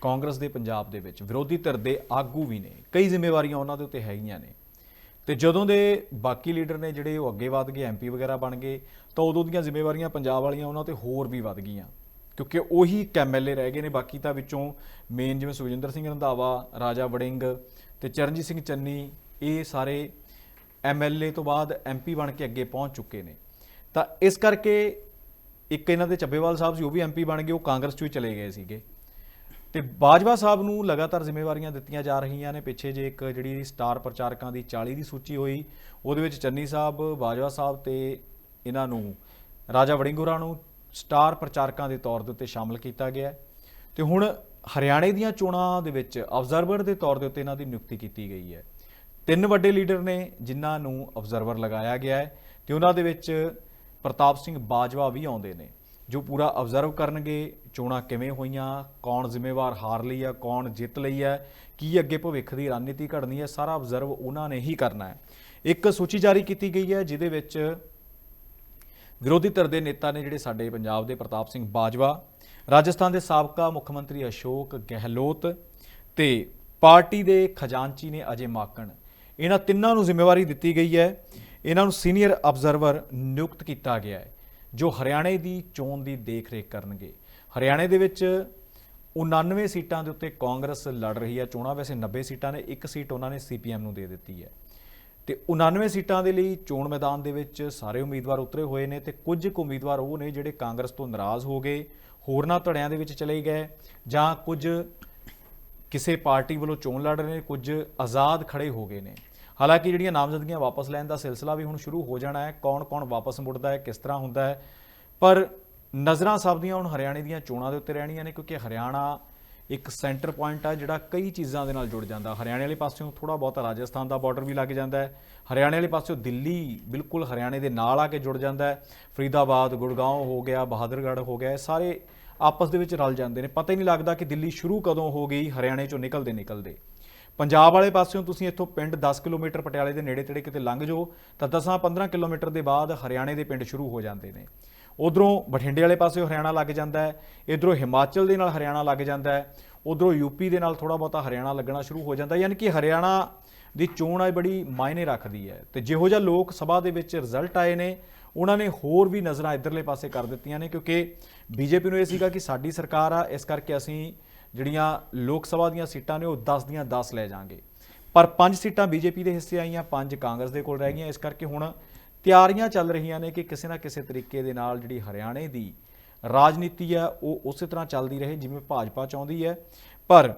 ਕਾਂਗਰਸ ਦੇ ਪੰਜਾਬ ਦੇ ਵਿੱਚ ਵਿਰੋਧੀ ਧਿਰ ਦੇ ਆਗੂ ਵੀ ਨੇ। ਕਈ ਜ਼ਿੰਮੇਵਾਰੀਆਂ ਉਹਨਾਂ ਦੇ ਉੱਤੇ ਹੈਗੀਆਂ ਨੇ। ਤੇ ਜਦੋਂ ਦੇ ਬਾਕੀ ਲੀਡਰ ਨੇ ਜਿਹੜੇ ਉਹ ਅੱਗੇ ਵਧ ਗਏ ਐਮਪੀ ਵਗੈਰਾ ਬਣ ਗਏ, ਤਾਂ ਉਦੋਂ ਦੀਆਂ ਜ਼ਿੰਮੇਵਾਰੀਆਂ ਪੰਜਾਬ ਵਾਲੀਆਂ ਉਹਨਾਂ ਤੇ ਹੋਰ ਵੀ ਵਧ ਗਈਆਂ। ਕਿਉਂਕਿ ਉਹੀ ਇੱਕ ਐਮਐਲਏ ਰਹਿ ਗਏ ਨੇ, ਬਾਕੀ ਤਾਂ ਵਿੱਚੋਂ ਮੇਨ ਜਿਵੇਂ ਸੁਖਜਿੰਦਰ ਸਿੰਘ ਰੰਧਾਵਾ, ਰਾਜਾ ਵੜਿੰਗ ਤੇ ਚਰਨਜੀਤ ਸਿੰਘ ਚੰਨੀ, ਇਹ ਸਾਰੇ ਐਮਐਲਏ ਤੋਂ ਬਾਅਦ ਐਮਪੀ ਬਣ ਕੇ ਅੱਗੇ ਪਹੁੰਚ ਚੁੱਕੇ ਨੇ। ਤਾਂ ਇਸ ਕਰਕੇ ਇੱਕ ਇਹਨਾਂ ਦੇ ਚੱਬੇਵਾਲ ਸਾਹਿਬ ਸੀ, ਉਹ ਵੀ ਐਮਪੀ ਬਣ ਗਏ, ਉਹ ਕਾਂਗਰਸ ਚੋਂ ਹੀ ਚਲੇ ਗਏ ਸੀਗੇ। ਤੇ ਬਾਜਵਾ ਸਾਹਿਬ ਨੂੰ ਲਗਾਤਾਰ ਜ਼ਿੰਮੇਵਾਰੀਆਂ ਦਿੱਤੀਆਂ ਜਾ ਰਹੀਆਂ ਨੇ। ਪਿੱਛੇ ਜੇ ਇੱਕ ਜਿਹੜੀ ਸਟਾਰ ਪ੍ਰਚਾਰਕਾਂ ਦੀ 40 ਦੀ ਸੂਚੀ ਹੋਈ, ਉਹਦੇ ਵਿੱਚ ਚੰਨੀ ਸਾਹਿਬ, ਬਾਜਵਾ ਸਾਹਿਬ ਤੇ ਇਹਨਾਂ ਨੂੰ, ਰਾਜਾ ਵੜਿੰਗੋਰਾ ਨੂੰ ਸਟਾਰ ਪ੍ਰਚਾਰਕਾਂ ਦੇ ਤੌਰ ਦੇ ਉੱਤੇ ਸ਼ਾਮਲ ਕੀਤਾ ਗਿਆ। ਹੈ। ਤੇ ਹੁਣ ਹਰਿਆਣੇ ਦੀਆਂ ਚੋਣਾਂ ਦੇ ਵਿੱਚ ਆਬਜ਼ਰਵਰ ਦੇ ਤੌਰ ਦੇ ਉੱਤੇ ਇਹਨਾਂ ਦੀ ਨਿਯੁਕਤੀ ਕੀਤੀ ਗਈ ਹੈ। ਤਿੰਨ ਵੱਡੇ ਲੀਡਰ ਨੇ, ਜਿਨ੍ਹਾਂ ਨੂੰ ਆਬਜ਼ਰਵਰ ਲਗਾਇਆ ਗਿਆ ਹੈ। ਤੇ ਉਹਨਾਂ ਦੇ ਵਿੱਚ ਪ੍ਰਤਾਪ ਸਿੰਘ ਬਾਜਵਾ ਵੀ ਆਉਂਦੇ ਨੇ, ਜੋ ਪੂਰਾ ਆਬਜ਼ਰਵ ਕਰਨਗੇ, ਚੋਣਾਂ ਕਿਵੇਂ ਹੋਈਆਂ, ਕੌਣ ਜ਼ਿੰਮੇਵਾਰ ਹਾਰ ਲਈ ਆ ਕੌਣ ਜਿੱਤ ਲਈ ਹੈ, ਕੀ ਅੱਗੇ ਭਵਿੱਖ ਦੀ ਰਣਨੀਤੀ ਘੜਨੀ ਹੈ, ਸਾਰਾ ਆਬਜ਼ਰਵ ਉਹਨਾਂ ਨੇ ਹੀ ਕਰਨਾ ਹੈ। ਇੱਕ ਸੂਚੀ ਜਾਰੀ ਕੀਤੀ ਗਈ ਹੈ, ਜਿਹਦੇ ਵਿੱਚ ਵਿਰੋਧੀ ਧਿਰ ਦੇ ਨੇਤਾ ਨੇ ਜਿਹੜੇ ਸਾਡੇ ਪੰਜਾਬ ਦੇ ਪ੍ਰਤਾਪ ਸਿੰਘ ਬਾਜਵਾ, ਰਾਜਸਥਾਨ ਦੇ ਸਾਬਕਾ ਮੁੱਖ ਮੰਤਰੀ ਅਸ਼ੋਕ ਗਹਿਲੋਤ ਤੇ ਪਾਰਟੀ ਦੇ ਖਜ਼ਾਨਚੀ ਨੇ ਅਜੇ ਮਾਕਣ। ਇਹਨਾਂ ਤਿੰਨਾਂ ਨੂੰ ਜ਼ਿੰਮੇਵਾਰੀ ਦਿੱਤੀ ਗਈ ਹੈ। ਇਹਨਾਂ ਨੂੰ ਸੀਨੀਅਰ ਅਬਜ਼ਰਵਰ ਨਿਯੁਕਤ ਕੀਤਾ ਗਿਆ ਹੈ, ਜੋ ਹਰਿਆਣੇ ਦੀ ਚੋਣ ਦੀ ਦੇਖਰੇਖ ਕਰਨਗੇ। ਹਰਿਆਣੇ ਦੇ ਵਿੱਚ 99 ਸੀਟਾਂ ਦੇ ਉੱਤੇ ਕਾਂਗਰਸ ਲੜ ਰਹੀ ਹੈ। ਚੋਣਾਂ ਵੈਸੇ 90 ਸੀਟਾਂ ਨੇ, ਇੱਕ ਸੀਟ ਉਹਨਾਂ ਨੇ ਸੀਪੀਐਮ ਨੂੰ ਦੇ ਦਿੱਤੀ ਹੈ। ਤੇ 99 ਸੀਟਾਂ ਦੇ ਲਈ ਚੋਣ ਮੈਦਾਨ ਦੇ ਵਿੱਚ ਸਾਰੇ ਉਮੀਦਵਾਰ ਉਤਰੇ ਹੋਏ ਨੇ ਤੇ ਕੁਝ ਕੁ ਉਮੀਦਵਾਰ ਉਹ ਨੇ ਜਿਹੜੇ ਕਾਂਗਰਸ ਤੋਂ ਨਾਰਾਜ਼ ਹੋ ਗਏ, ਹੋਰਨਾਂ ਧੜਿਆਂ ਦੇ ਵਿੱਚ ਚਲੇ ਗਏ ਜਾਂ ਕੁਝ ਕਿਸੇ ਪਾਰਟੀ ਵੱਲੋਂ ਚੋਣ ਲੜ ਰਹੇ ਨੇ, ਕੁਝ ਆਜ਼ਾਦ ਖੜੇ ਹੋ ਗਏ ਨੇ। ਹਾਲਾਂਕਿ ਜਿਹੜੀਆਂ ਨਾਮਜ਼ਦਗੀਆਂ ਵਾਪਸ ਲੈਣ ਦਾ ਸਿਲਸਿਲਾ ਵੀ ਹੁਣ ਸ਼ੁਰੂ ਹੋ ਜਾਣਾ ਹੈ ਕੌਣ-ਕੌਣ ਵਾਪਸ ਮੁੜਦਾ ਹੈ, ਕਿਸ ਤਰ੍ਹਾਂ ਹੁੰਦਾ ਹੈ। ਪਰ ਨਜ਼ਰਾਂ ਸਭ ਦੀਆਂ ਹੁਣ ਹਰਿਆਣੇ ਦੀਆਂ ਚੋਣਾਂ ਦੇ ਉੱਤੇ ਰਹਿਣੀਆਂ ਨੇ, ਕਿਉਂਕਿ ਹਰਿਆਣਾ ਇੱਕ ਸੈਂਟਰ ਪੁਆਇੰਟ ਆ ਜਿਹੜਾ ਕਈ ਚੀਜ਼ਾਂ ਦੇ ਨਾਲ ਜੁੜ ਜਾਂਦਾ। ਹਰਿਆਣੇ ਵਾਲੇ ਪਾਸਿਓਂ ਥੋੜਾ ਬਹੁਤਾ ਰਾਜਸਥਾਨ ਦਾ ਬਾਰਡਰ ਵੀ ਲੱਗ ਜਾਂਦਾ ਹੈ। ਹਰਿਆਣੇ ਵਾਲੇ ਪਾਸਿਓਂ ਦਿੱਲੀ ਬਿਲਕੁਲ ਹਰਿਆਣੇ ਦੇ ਨਾਲ ਆ ਕੇ ਜੁੜ ਜਾਂਦਾ ਹੈ। ਫਰੀਦਾਬਾਦ ਗੁੜਗਾਉਂ ਹੋ ਗਿਆ, ਬਹਾਦਰਗੜ੍ਹ ਹੋ ਗਿਆ, ਇਹ ਸਾਰੇ ਆਪਸ ਦੇ ਵਿੱਚ ਰਲ ਜਾਂਦੇ ਨੇ। ਪਤਾ ਹੀ ਨਹੀਂ ਲੱਗਦਾ ਕਿ ਦਿੱਲੀ ਸ਼ੁਰੂ ਕਦੋਂ ਹੋ ਗਈ, ਹਰਿਆਣੇ ਚੋਂ ਨਿਕਲਦੇ ਨਿਕਲਦੇ। ਪੰਜਾਬ ਵਾਲੇ ਪਾਸਿਓਂ ਤੁਸੀਂ ਇੱਥੋਂ ਪਿੰਡ 10 ਕਿਲੋਮੀਟਰ ਪਟਿਆਲੇ ਦੇ ਨੇੜੇ ਤੇੜੇ ਕਿਤੇ ਲੰਘ ਜਾਓ, ਤਾਂ 10-15 ਕਿਲੋਮੀਟਰ ਦੇ ਬਾਅਦ ਹਰਿਆਣੇ ਦੇ ਪਿੰਡ ਸ਼ੁਰੂ ਹੋ ਜਾਂਦੇ ਨੇ। ਉਧਰੋਂ ਬਠਿੰਡੇ ਵਾਲੇ ਪਾਸੇ ਹਰਿਆਣਾ ਲੱਗ ਜਾਂਦਾ ਹੈ, ਇਧਰੋਂ ਹਿਮਾਚਲ ਦੇ ਨਾਲ ਹਰਿਆਣਾ ਲੱਗ ਜਾਂਦਾ ਹੈ, ਉਧਰੋਂ ਯੂਪੀ ਦੇ ਨਾਲ ਥੋੜਾ ਬਹੁਤਾ ਹਰਿਆਣਾ ਲੱਗਣਾ ਸ਼ੁਰੂ ਹੋ ਜਾਂਦਾ ਯਾਨੀ ਕਿ ਹਰਿਆਣਾ ਦੀ ਚੋਣ ਆ ਬੜੀ ਮਾਇਨੇ ਰੱਖਦੀ ਹੈ। ਤੇ ਜਿਹੋ ਜਿਹਾ ਲੋਕ ਸਭਾ ਦੇ ਵਿੱਚ ਰਿਜ਼ਲਟ ਆਏ ਨੇ, ਉਹਨਾਂ ਨੇ ਹੋਰ ਵੀ ਨਜ਼ਰਾਂ ਇਧਰਲੇ ਪਾਸੇ ਕਰ ਦਿੱਤੀਆਂ ਨੇ, ਕਿਉਂਕਿ ਬੀਜੇਪੀ ਨੂੰ ਇਹ ਸੀਗਾ ਕਿ ਸਾਡੀ ਸਰਕਾਰ ਆ, ਇਸ ਕਰਕੇ ਅਸੀਂ ਜਿਹੜੀਆਂ ਲੋਕ ਸਭਾ ਦੀਆਂ ਸੀਟਾਂ ਨੇ ਉਹ 10 ਦੀਆਂ 10 ਲੈ ਜਾਾਂਗੇ ਪਰ ਪੰਜ ਸੀਟਾਂ ਬੀਜੇਪੀ ਦੇ ਹਿੱਸੇ ਆਈਆਂ, ਪੰਜ ਕਾਂਗਰਸ ਦੇ ਕੋਲ ਰਹਿ ਗਈਆਂ। ਇਸ ਕਰਕੇ ਹੁਣ ਤਿਆਰੀਆਂ ਚੱਲ ਰਹੀਆਂ ਨੇ ਕਿ ਕਿਸੇ ਨਾ ਕਿਸੇ ਤਰੀਕੇ ਦੇ ਨਾਲ ਜਿਹੜੀ ਹਰਿਆਣੇ ਦੀ ਰਾਜਨੀਤੀ ਹੈ, ਉਹ ਉਸੇ ਤਰ੍ਹਾਂ ਚੱਲਦੀ ਰਹੇ ਜਿਵੇਂ ਭਾਜਪਾ ਚਾਹੁੰਦੀ ਹੈ। ਪਰ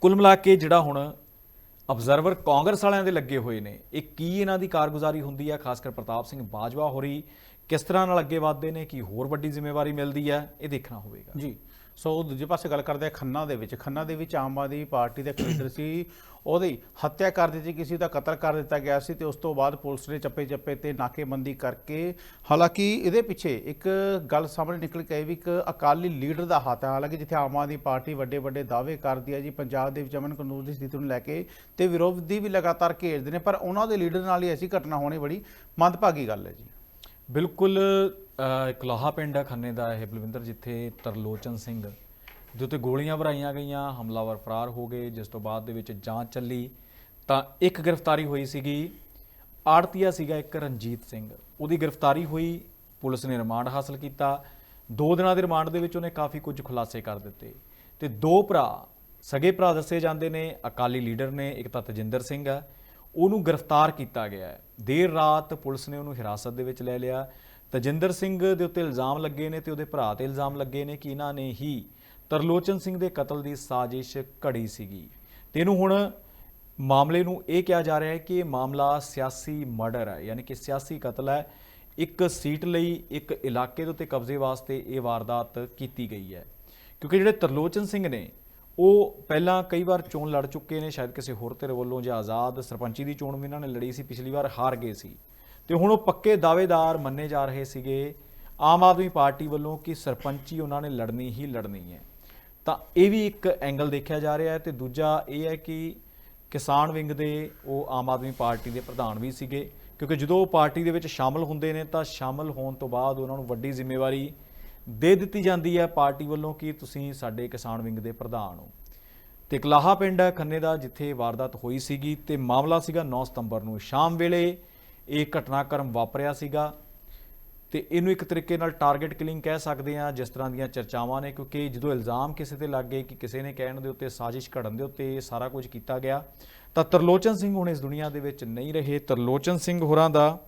ਕੁੱਲ ਮਿਲਾ ਕੇ ਜਿਹੜਾ ਹੁਣ ਅਬਜ਼ਰਵਰ ਕਾਂਗਰਸ ਵਾਲਿਆਂ ਦੇ ਲੱਗੇ ਹੋਏ ਨੇ, ਇਹ ਕੀ ਇਹਨਾਂ ਦੀ ਕਾਰਗੁਜ਼ਾਰੀ ਹੁੰਦੀ ਹੈ? ਖਾਸ ਕਰ ਪ੍ਰਤਾਪ ਸਿੰਘ ਬਾਜਵਾ ਹੋਰੀ ਕਿਸ ਤਰ੍ਹਾਂ ਨਾਲ ਅੱਗੇ ਵਧਦੇ ਨੇ? ਕੀ ਹੋਰ ਵੱਡੀ ਜ਼ਿੰਮੇਵਾਰੀ ਮਿਲਦੀ ਹੈ? ਇਹ ਦੇਖਣਾ ਹੋਵੇਗਾ। ਜੀ। ਸੋ ਦੂਜੇ ਪਾਸੇ ਗੱਲ ਕਰਦੇ ਆ ਖੰਨਾ ਦੇ ਵਿੱਚ। ਖੰਨਾ ਦੇ ਵਿੱਚ ਆਮ ਆਦਮੀ ਪਾਰਟੀ ਦਾ ਇੱਕ ਲੀਡਰ ਸੀ। ਉਹਦੀ ਹੱਤਿਆ ਕਰ ਦਿੱਤੀ ਕਿਸੇ ਦਾ ਕਤਲ ਕਰ ਦਿੱਤਾ ਗਿਆ ਸੀ ਤੇ ਉਸ ਤੋਂ ਬਾਅਦ ਪੁਲਿਸ ਨੇ ਚੱਪੇ ਚੱਪੇ ਤੇ ਨਾਕੇਬੰਦੀ ਕਰਕੇ ਹਾਲਾਂਕਿ ਇਹਦੇ ਪਿੱਛੇ ਇੱਕ ਗੱਲ ਸਾਹਮਣੇ ਨਿਕਲ ਕੇ ਆਈ ਵੀ ਇੱਕ ਅਕਾਲੀ ਲੀਡਰ ਦਾ ਹੱਥ ਹੈ। ਹਾਲਾਂਕਿ ਜਿੱਥੇ ਆਮ ਆਦਮੀ ਪਾਰਟੀ ਵੱਡੇ ਵੱਡੇ ਦਾਅਵੇ ਕਰਦੀ ਹੈ ਜੀ, ਪੰਜਾਬ ਦੇ ਵਿੱਚ ਅਮਨ ਕਾਨੂੰਨ ਦੀ ਸਥਿਤੀ ਨੂੰ ਲੈ ਕੇ ਤੇ ਵਿਰੋਧੀ ਵੀ ਲਗਾਤਾਰ ਘੇਰਦੇ ਨੇ, ਪਰ ਉਹਨਾਂ ਦੇ ਲੀਡਰ ਨਾਲ ਹੀ ਐਸੀ ਘਟਨਾ ਹੋਣੀ ਬੜੀ ਮੰਦਭਾਗੀ ਗੱਲ ਹੈ ਜੀ। ਬਿਲਕੁਲ ਅਹ, ਪਿੰਡ ਹੈ ਖੰਨੇ ਦਾ ਇਹ ਬਲਵਿੰਦਰ ਜਿੱਥੇ ਤਰਲੋਚਨ ਸਿੰਘ ਦੇ ਉੱਤੇ ਗੋਲੀਆਂ ਭਰਾਈਆਂ ਗਈਆਂ ਹਮਲਾਵਰ ਫਰਾਰ ਹੋ ਗਏ। ਜਿਸ ਤੋਂ ਬਾਅਦ ਦੇ ਵਿੱਚ ਜਾਂਚ ਚੱਲੀ ਤਾਂ ਇੱਕ ਗ੍ਰਿਫਤਾਰੀ ਹੋਈ ਸੀਗੀ ਆੜਤੀਆ ਸੀਗਾ ਇੱਕ ਰਣਜੀਤ ਸਿੰਘ। ਉਹਦੀ ਗ੍ਰਿਫਤਾਰੀ ਹੋਈ ਪੁਲਿਸ ਨੇ ਰਿਮਾਂਡ ਹਾਸਲ ਕੀਤਾ। ਦੋ ਦਿਨਾਂ ਦੇ ਰਿਮਾਂਡ ਦੇ ਵਿੱਚ ਉਹਨੇ ਕਾਫੀ ਕੁਝ ਖੁਲਾਸੇ ਕਰ ਦਿੱਤੇ। ਤੇ ਦੋ ਭਰਾ ਸਗੇ ਭਰਾ ਦੱਸੇ ਜਾਂਦੇ ਨੇ ਅਕਾਲੀ ਲੀਡਰ ਨੇ ਇੱਕ ਤਾਂ ਤਜਿੰਦਰ ਸਿੰਘ ਹੈ ਉਹਨੂੰ ਗ੍ਰਿਫਤਾਰ ਕੀਤਾ ਗਿਆ। ਹੈ ਦੇਰ ਰਾਤ ਪੁਲਿਸ ਨੇ ਉਹਨੂੰ ਹਿਰਾਸਤ ਦੇ ਵਿੱਚ ਲੈ ਲਿਆ। ਤਜਿੰਦਰ ਸਿੰਘ ਦੇ ਉੱਤੇ ਇਲਜ਼ਾਮ ਲੱਗੇ ਨੇ ਤੇ ਉਹਦੇ ਭਰਾ ਤੇ ਇਲਜ਼ਾਮ ਲੱਗੇ ਨੇ ਕਿ ਇਹਨਾਂ ਨੇ ਹੀ ਤਰਲੋਚਨ ਸਿੰਘ ਦੇ ਕਤਲ ਦੀ ਸਾਜ਼ਿਸ਼ ਘੜੀ ਸੀਗੀ। ਤੇ ਇਹਨੂੰ ਹੁਣ ਮਾਮਲੇ ਨੂੰ ਇਹ ਕਿਹਾ ਜਾ ਰਿਹਾ ਹੈ ਕਿ ਇਹ ਮਾਮਲਾ ਸਿਆਸੀ ਮਰਡਰ ਹੈ, ਯਾਨੀ ਕਿ ਸਿਆਸੀ ਕਤਲ ਹੈ। ਇੱਕ ਸੀਟ ਲਈ ਇੱਕ ਇਲਾਕੇ ਦੇ ਉੱਤੇ ਕਬਜ਼ੇ ਵਾਸਤੇ ਇਹ ਵਾਰਦਾਤ ਕੀਤੀ ਗਈ ਹੈ। ਕਿਉਂਕਿ ਜਿਹੜੇ ਤਰਲੋਚਨ ਸਿੰਘ ਨੇ, ਉਹ ਪਹਿਲਾਂ ਕਈ ਵਾਰ ਚੋਣ ਲੜ ਚੁੱਕੇ ਨੇ, ਸ਼ਾਇਦ ਕਿਸੇ ਹੋਰ ਧਿਰ ਵੱਲੋਂ ਜਾਂ ਆਜ਼ਾਦ ਸਰਪੰਚੀ ਦੀ ਚੋਣ ਵੀ ਇਹਨਾਂ ਨੇ ਲੜੀ ਸੀ, ਪਿਛਲੀ ਵਾਰ ਹਾਰ ਗਏ ਸੀ। ਤੇ ਹੁਣ ਉਹ ਪੱਕੇ ਦਾਅਵੇਦਾਰ ਮੰਨੇ ਜਾ ਰਹੇ ਸੀਗੇ ਆਮ ਆਦਮੀ ਪਾਰਟੀ ਵੱਲੋਂ ਕਿ ਸਰਪੰਚੀ ਉਹਨਾਂ ਨੇ ਲੜਨੀ ਹੀ ਲੜਨੀ ਹੈ। ਤਾਂ ਇਹ ਵੀ ਇੱਕ ਐਂਗਲ ਦੇਖਿਆ ਜਾ ਰਿਹਾ ਹੈ ਤੇ ਦੂਜਾ ਇਹ ਹੈ ਕਿ ਕਿਸਾਨ ਵਿੰਗ ਦੇ ਉਹ ਆਮ ਆਦਮੀ ਪਾਰਟੀ ਦੇ ਪ੍ਰਧਾਨ ਵੀ ਸੀਗੇ, ਕਿਉਂਕਿ ਜਦੋਂ ਉਹ ਪਾਰਟੀ ਦੇ ਵਿੱਚ ਸ਼ਾਮਲ ਹੁੰਦੇ ਨੇ ਤਾਂ ਸ਼ਾਮਲ ਹੋਣ ਤੋਂ ਬਾਅਦ ਉਹਨਾਂ ਨੂੰ ਵੱਡੀ ਜ਼ਿੰਮੇਵਾਰੀ ਦੇ ਦਿੱਤੀ ਜਾਂਦੀ ਹੈ ਪਾਰਟੀ ਵੱਲੋਂ ਕਿ ਤੁਸੀਂ ਸਾਡੇ ਕਿਸਾਨ ਵਿੰਗ ਦੇ ਪ੍ਰਧਾਨ ਹੋ। ਤੇ ਕਲਾਹਾ ਪਿੰਡ ਹੈ ਖੰਨੇ ਦਾ, ਜਿੱਥੇ ਵਾਰਦਾਤ ਹੋਈ ਸੀਗੀ ਤੇ ਮਾਮਲਾ ਸੀਗਾ 9 ਸਤੰਬਰ ਨੂੰ। ਸ਼ਾਮ ਵੇਲੇ ਇਹ ਘਟਨਾਕ੍ਰਮ ਵਾਪਰਿਆ ਸੀਗਾ ਤੇ ਇਹਨੂੰ ਇੱਕ ਤਰੀਕੇ ਨਾਲ ਟਾਰਗੇਟ ਕਿਲਿੰਗ ਕਹਿ ਸਕਦੇ ਆ ਜਿਸ ਤਰ੍ਹਾਂ ਦੀਆਂ ਚਰਚਾਵਾਂ ਨੇ, ਕਿਉਂਕਿ ਜਦੋਂ ਇਲਜ਼ਾਮ ਕਿਸੇ ਤੇ ਲੱਗ ਗਏ ਕਿ ਕਿਸੇ ਨੇ ਕਹਿਣ ਦੇ ਉੱਤੇ ਸਾਜ਼ਿਸ਼ ਘੜਨ ਦੇ ਉੱਤੇ ਇਹ ਸਾਰਾ ਕੁਝ ਕੀਤਾ ਗਿਆ, ਤਾਂ ਤਰਲੋਚਨ ਸਿੰਘ ਹੁਣ ਇਸ ਦੁਨੀਆ ਦੇ ਵਿੱਚ ਨਹੀਂ ਰਹੇ। ਤਰਲੋਚਨ ਸਿੰਘ ਹੋਰਾਂ ਦਾ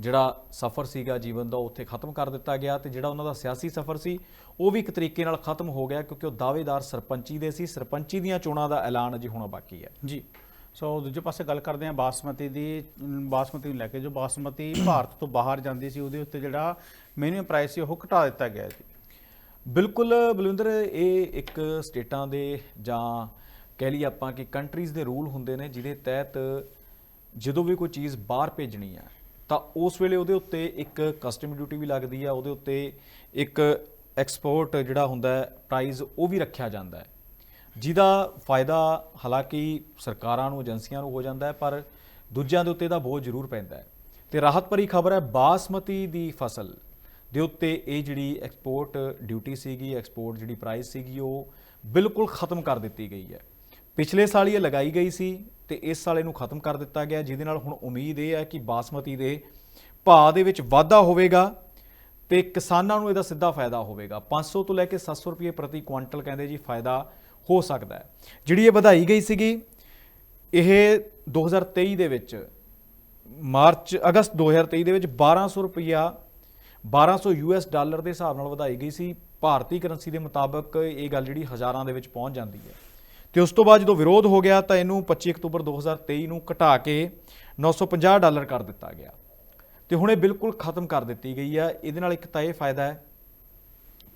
ਜਿਹੜਾ ਸਫ਼ਰ ਸੀਗਾ ਜੀਵਨ ਦਾ, ਉਹ ਉੱਥੇ ਖਤਮ ਕਰ ਦਿੱਤਾ ਗਿਆ ਤੇ ਜਿਹੜਾ ਉਹਨਾਂ ਦਾ ਸਿਆਸੀ ਸਫ਼ਰ ਸੀ, ਉਹ ਵੀ ਇੱਕ ਤਰੀਕੇ ਨਾਲ ਖਤਮ ਹੋ ਗਿਆ, ਕਿਉਂਕਿ ਉਹ ਦਾਅਵੇਦਾਰ ਸਰਪੰਚੀ ਦੇ ਸੀ। ਸਰਪੰਚੀ ਦੀਆਂ ਚੋਣਾਂ ਦਾ ਐਲਾਨ ਅਜੇ ਹੋਣਾ ਬਾਕੀ ਹੈ। ਜੀ। ਸੋ ਦੂਜੇ ਪਾਸੇ ਗੱਲ ਕਰਦੇ ਹਾਂ ਬਾਸਮਤੀ ਦੀ ਬਾਸਮਤੀ ਨੂੰ ਲੈ ਕੇ ਜੋ ਬਾਸਮਤੀ ਭਾਰਤ ਤੋਂ ਬਾਹਰ ਜਾਂਦੀ ਸੀ ਉਹਦੇ ਉੱਤੇ ਜਿਹੜਾ ਮਿਨੀਮਮ ਪ੍ਰਾਈਸ ਸੀ ਉਹ ਘਟਾ ਦਿੱਤਾ ਗਿਆ ਜੀ ਬਿਲਕੁਲ ਬਲਵਿੰਦਰ ਇਹ ਇੱਕ ਸਟੇਟਾਂ ਦੇ ਜਾਂ ਕਹਿ ਲਈ ਆਪਾਂ ਕਿ ਕੰਟਰੀਜ਼ ਦੇ ਰੂਲ ਹੁੰਦੇ ਨੇ ਜਿਹਦੇ ਤਹਿਤ ਜਦੋਂ ਵੀ ਕੋਈ ਚੀਜ਼ ਬਾਹਰ ਭੇਜਣੀ ਆ ਤਾਂ ਉਸ ਵੇਲੇ ਉਹਦੇ ਉੱਤੇ ਇੱਕ ਕਸਟਮ ਡਿਊਟੀ ਵੀ ਲੱਗਦੀ ਆ ਉਹਦੇ ਉੱਤੇ ਇੱਕ ਐਕਸਪੋਰਟ ਜਿਹੜਾ ਹੁੰਦਾ ਹੈ ਪ੍ਰਾਈਸ ਉਹ ਵੀ ਰੱਖਿਆ ਜਾਂਦਾ ਹੈ। ਜਿਹਦਾ ਫਾਇਦਾ ਹਾਲਾਂਕਿ ਸਰਕਾਰਾਂ ਨੂੰ, ਏਜੰਸੀਆਂ ਨੂੰ ਹੋ ਜਾਂਦਾ ਹੈ, ਪਰ ਦੂਜਿਆਂ ਦੇ ਉੱਤੇ ਦਾ ਬੋਝ ਜ਼ਰੂਰ ਪੈਂਦਾ ਹੈ। ਤੇ ਰਾਹਤ ਭਰੀ ਖਬਰ ਹੈ, ਬਾਸਮਤੀ ਦੀ ਫਸਲ ਦੇ ਉੱਤੇ ਇਹ ਜਿਹੜੀ ਐਕਸਪੋਰਟ ਡਿਊਟੀ ਸੀਗੀ ਐਕਸਪੋਰਟ ਜਿਹੜੀ ਪ੍ਰਾਈਸ ਸੀਗੀ, ਉਹ ਬਿਲਕੁਲ ਖਤਮ ਕਰ ਦਿੱਤੀ ਗਈ ਹੈ। ਪਿਛਲੇ ਸਾਲ ਹੀ ਇਹ ਲਗਾਈ ਗਈ ਸੀ ਤੇ ਇਸ ਸਾਲ ਇਹਨੂੰ ਖਤਮ ਕਰ ਦਿੱਤਾ ਗਿਆ, ਜਿਹਦੇ ਨਾਲ ਹੁਣ ਉਮੀਦ ਇਹ ਹੈ ਕਿ ਬਾਸਮਤੀ ਦੇ ਭਾਅ ਦੇ ਵਿੱਚ ਵਾਧਾ ਹੋਵੇਗਾ ਤੇ ਕਿਸਾਨਾਂ ਨੂੰ ਇਹਦਾ ਸਿੱਧਾ ਫਾਇਦਾ ਹੋਵੇਗਾ। 500 ਤੋਂ ਲੈ ਕੇ 700 ਰੁਪਏ ਪ੍ਰਤੀ ਕੁਇੰਟਲ ਕਹਿੰਦੇ ਜੀ, ਫਾਇਦਾ ਹੋ ਸਕਦਾ ਹੈ। ਜਿਹੜੀ ਇਹ ਵਧਾਈ ਗਈ ਸੀਗੀ, ਇਹ 2023 ਦੇ ਵਿੱਚ, ਮਾਰਚ, ਅਗਸਤ 2023 ਦੇ ਵਿੱਚ 1200 ਰੁਪਇਆ 1200 ਯੂਐਸ ਡਾਲਰ ਦੇ ਹਿਸਾਬ ਨਾਲ ਵਧਾਈ ਗਈ ਸੀ। ਭਾਰਤੀ ਕਰੰਸੀ ਦੇ ਮੁਤਾਬਕ ਇਹ ਗੱਲ ਜਿਹੜੀ ਹਜ਼ਾਰਾਂ ਦੇ ਵਿੱਚ ਪਹੁੰਚ ਜਾਂਦੀ ਹੈ। ਤੇ ਉਸ ਤੋਂ ਬਾਅਦ ਜਦੋਂ ਵਿਰੋਧ ਹੋ ਗਿਆ ਤਾਂ ਇਹਨੂੰ 25 ਅਕਤੂਬਰ 2023 ਨੂੰ ਘਟਾ ਕੇ 950 ਡਾਲਰ ਕਰ ਦਿੱਤਾ ਗਿਆ। ਤੇ ਹੁਣ ਇਹ ਬਿਲਕੁਲ ਖਤਮ ਕਰ ਦਿੱਤੀ ਗਈ ਹੈ ਇਹਦੇ ਨਾਲ ਇੱਕ ਤਾਂ ਇਹ ਫਾਇਦਾ ਹੈ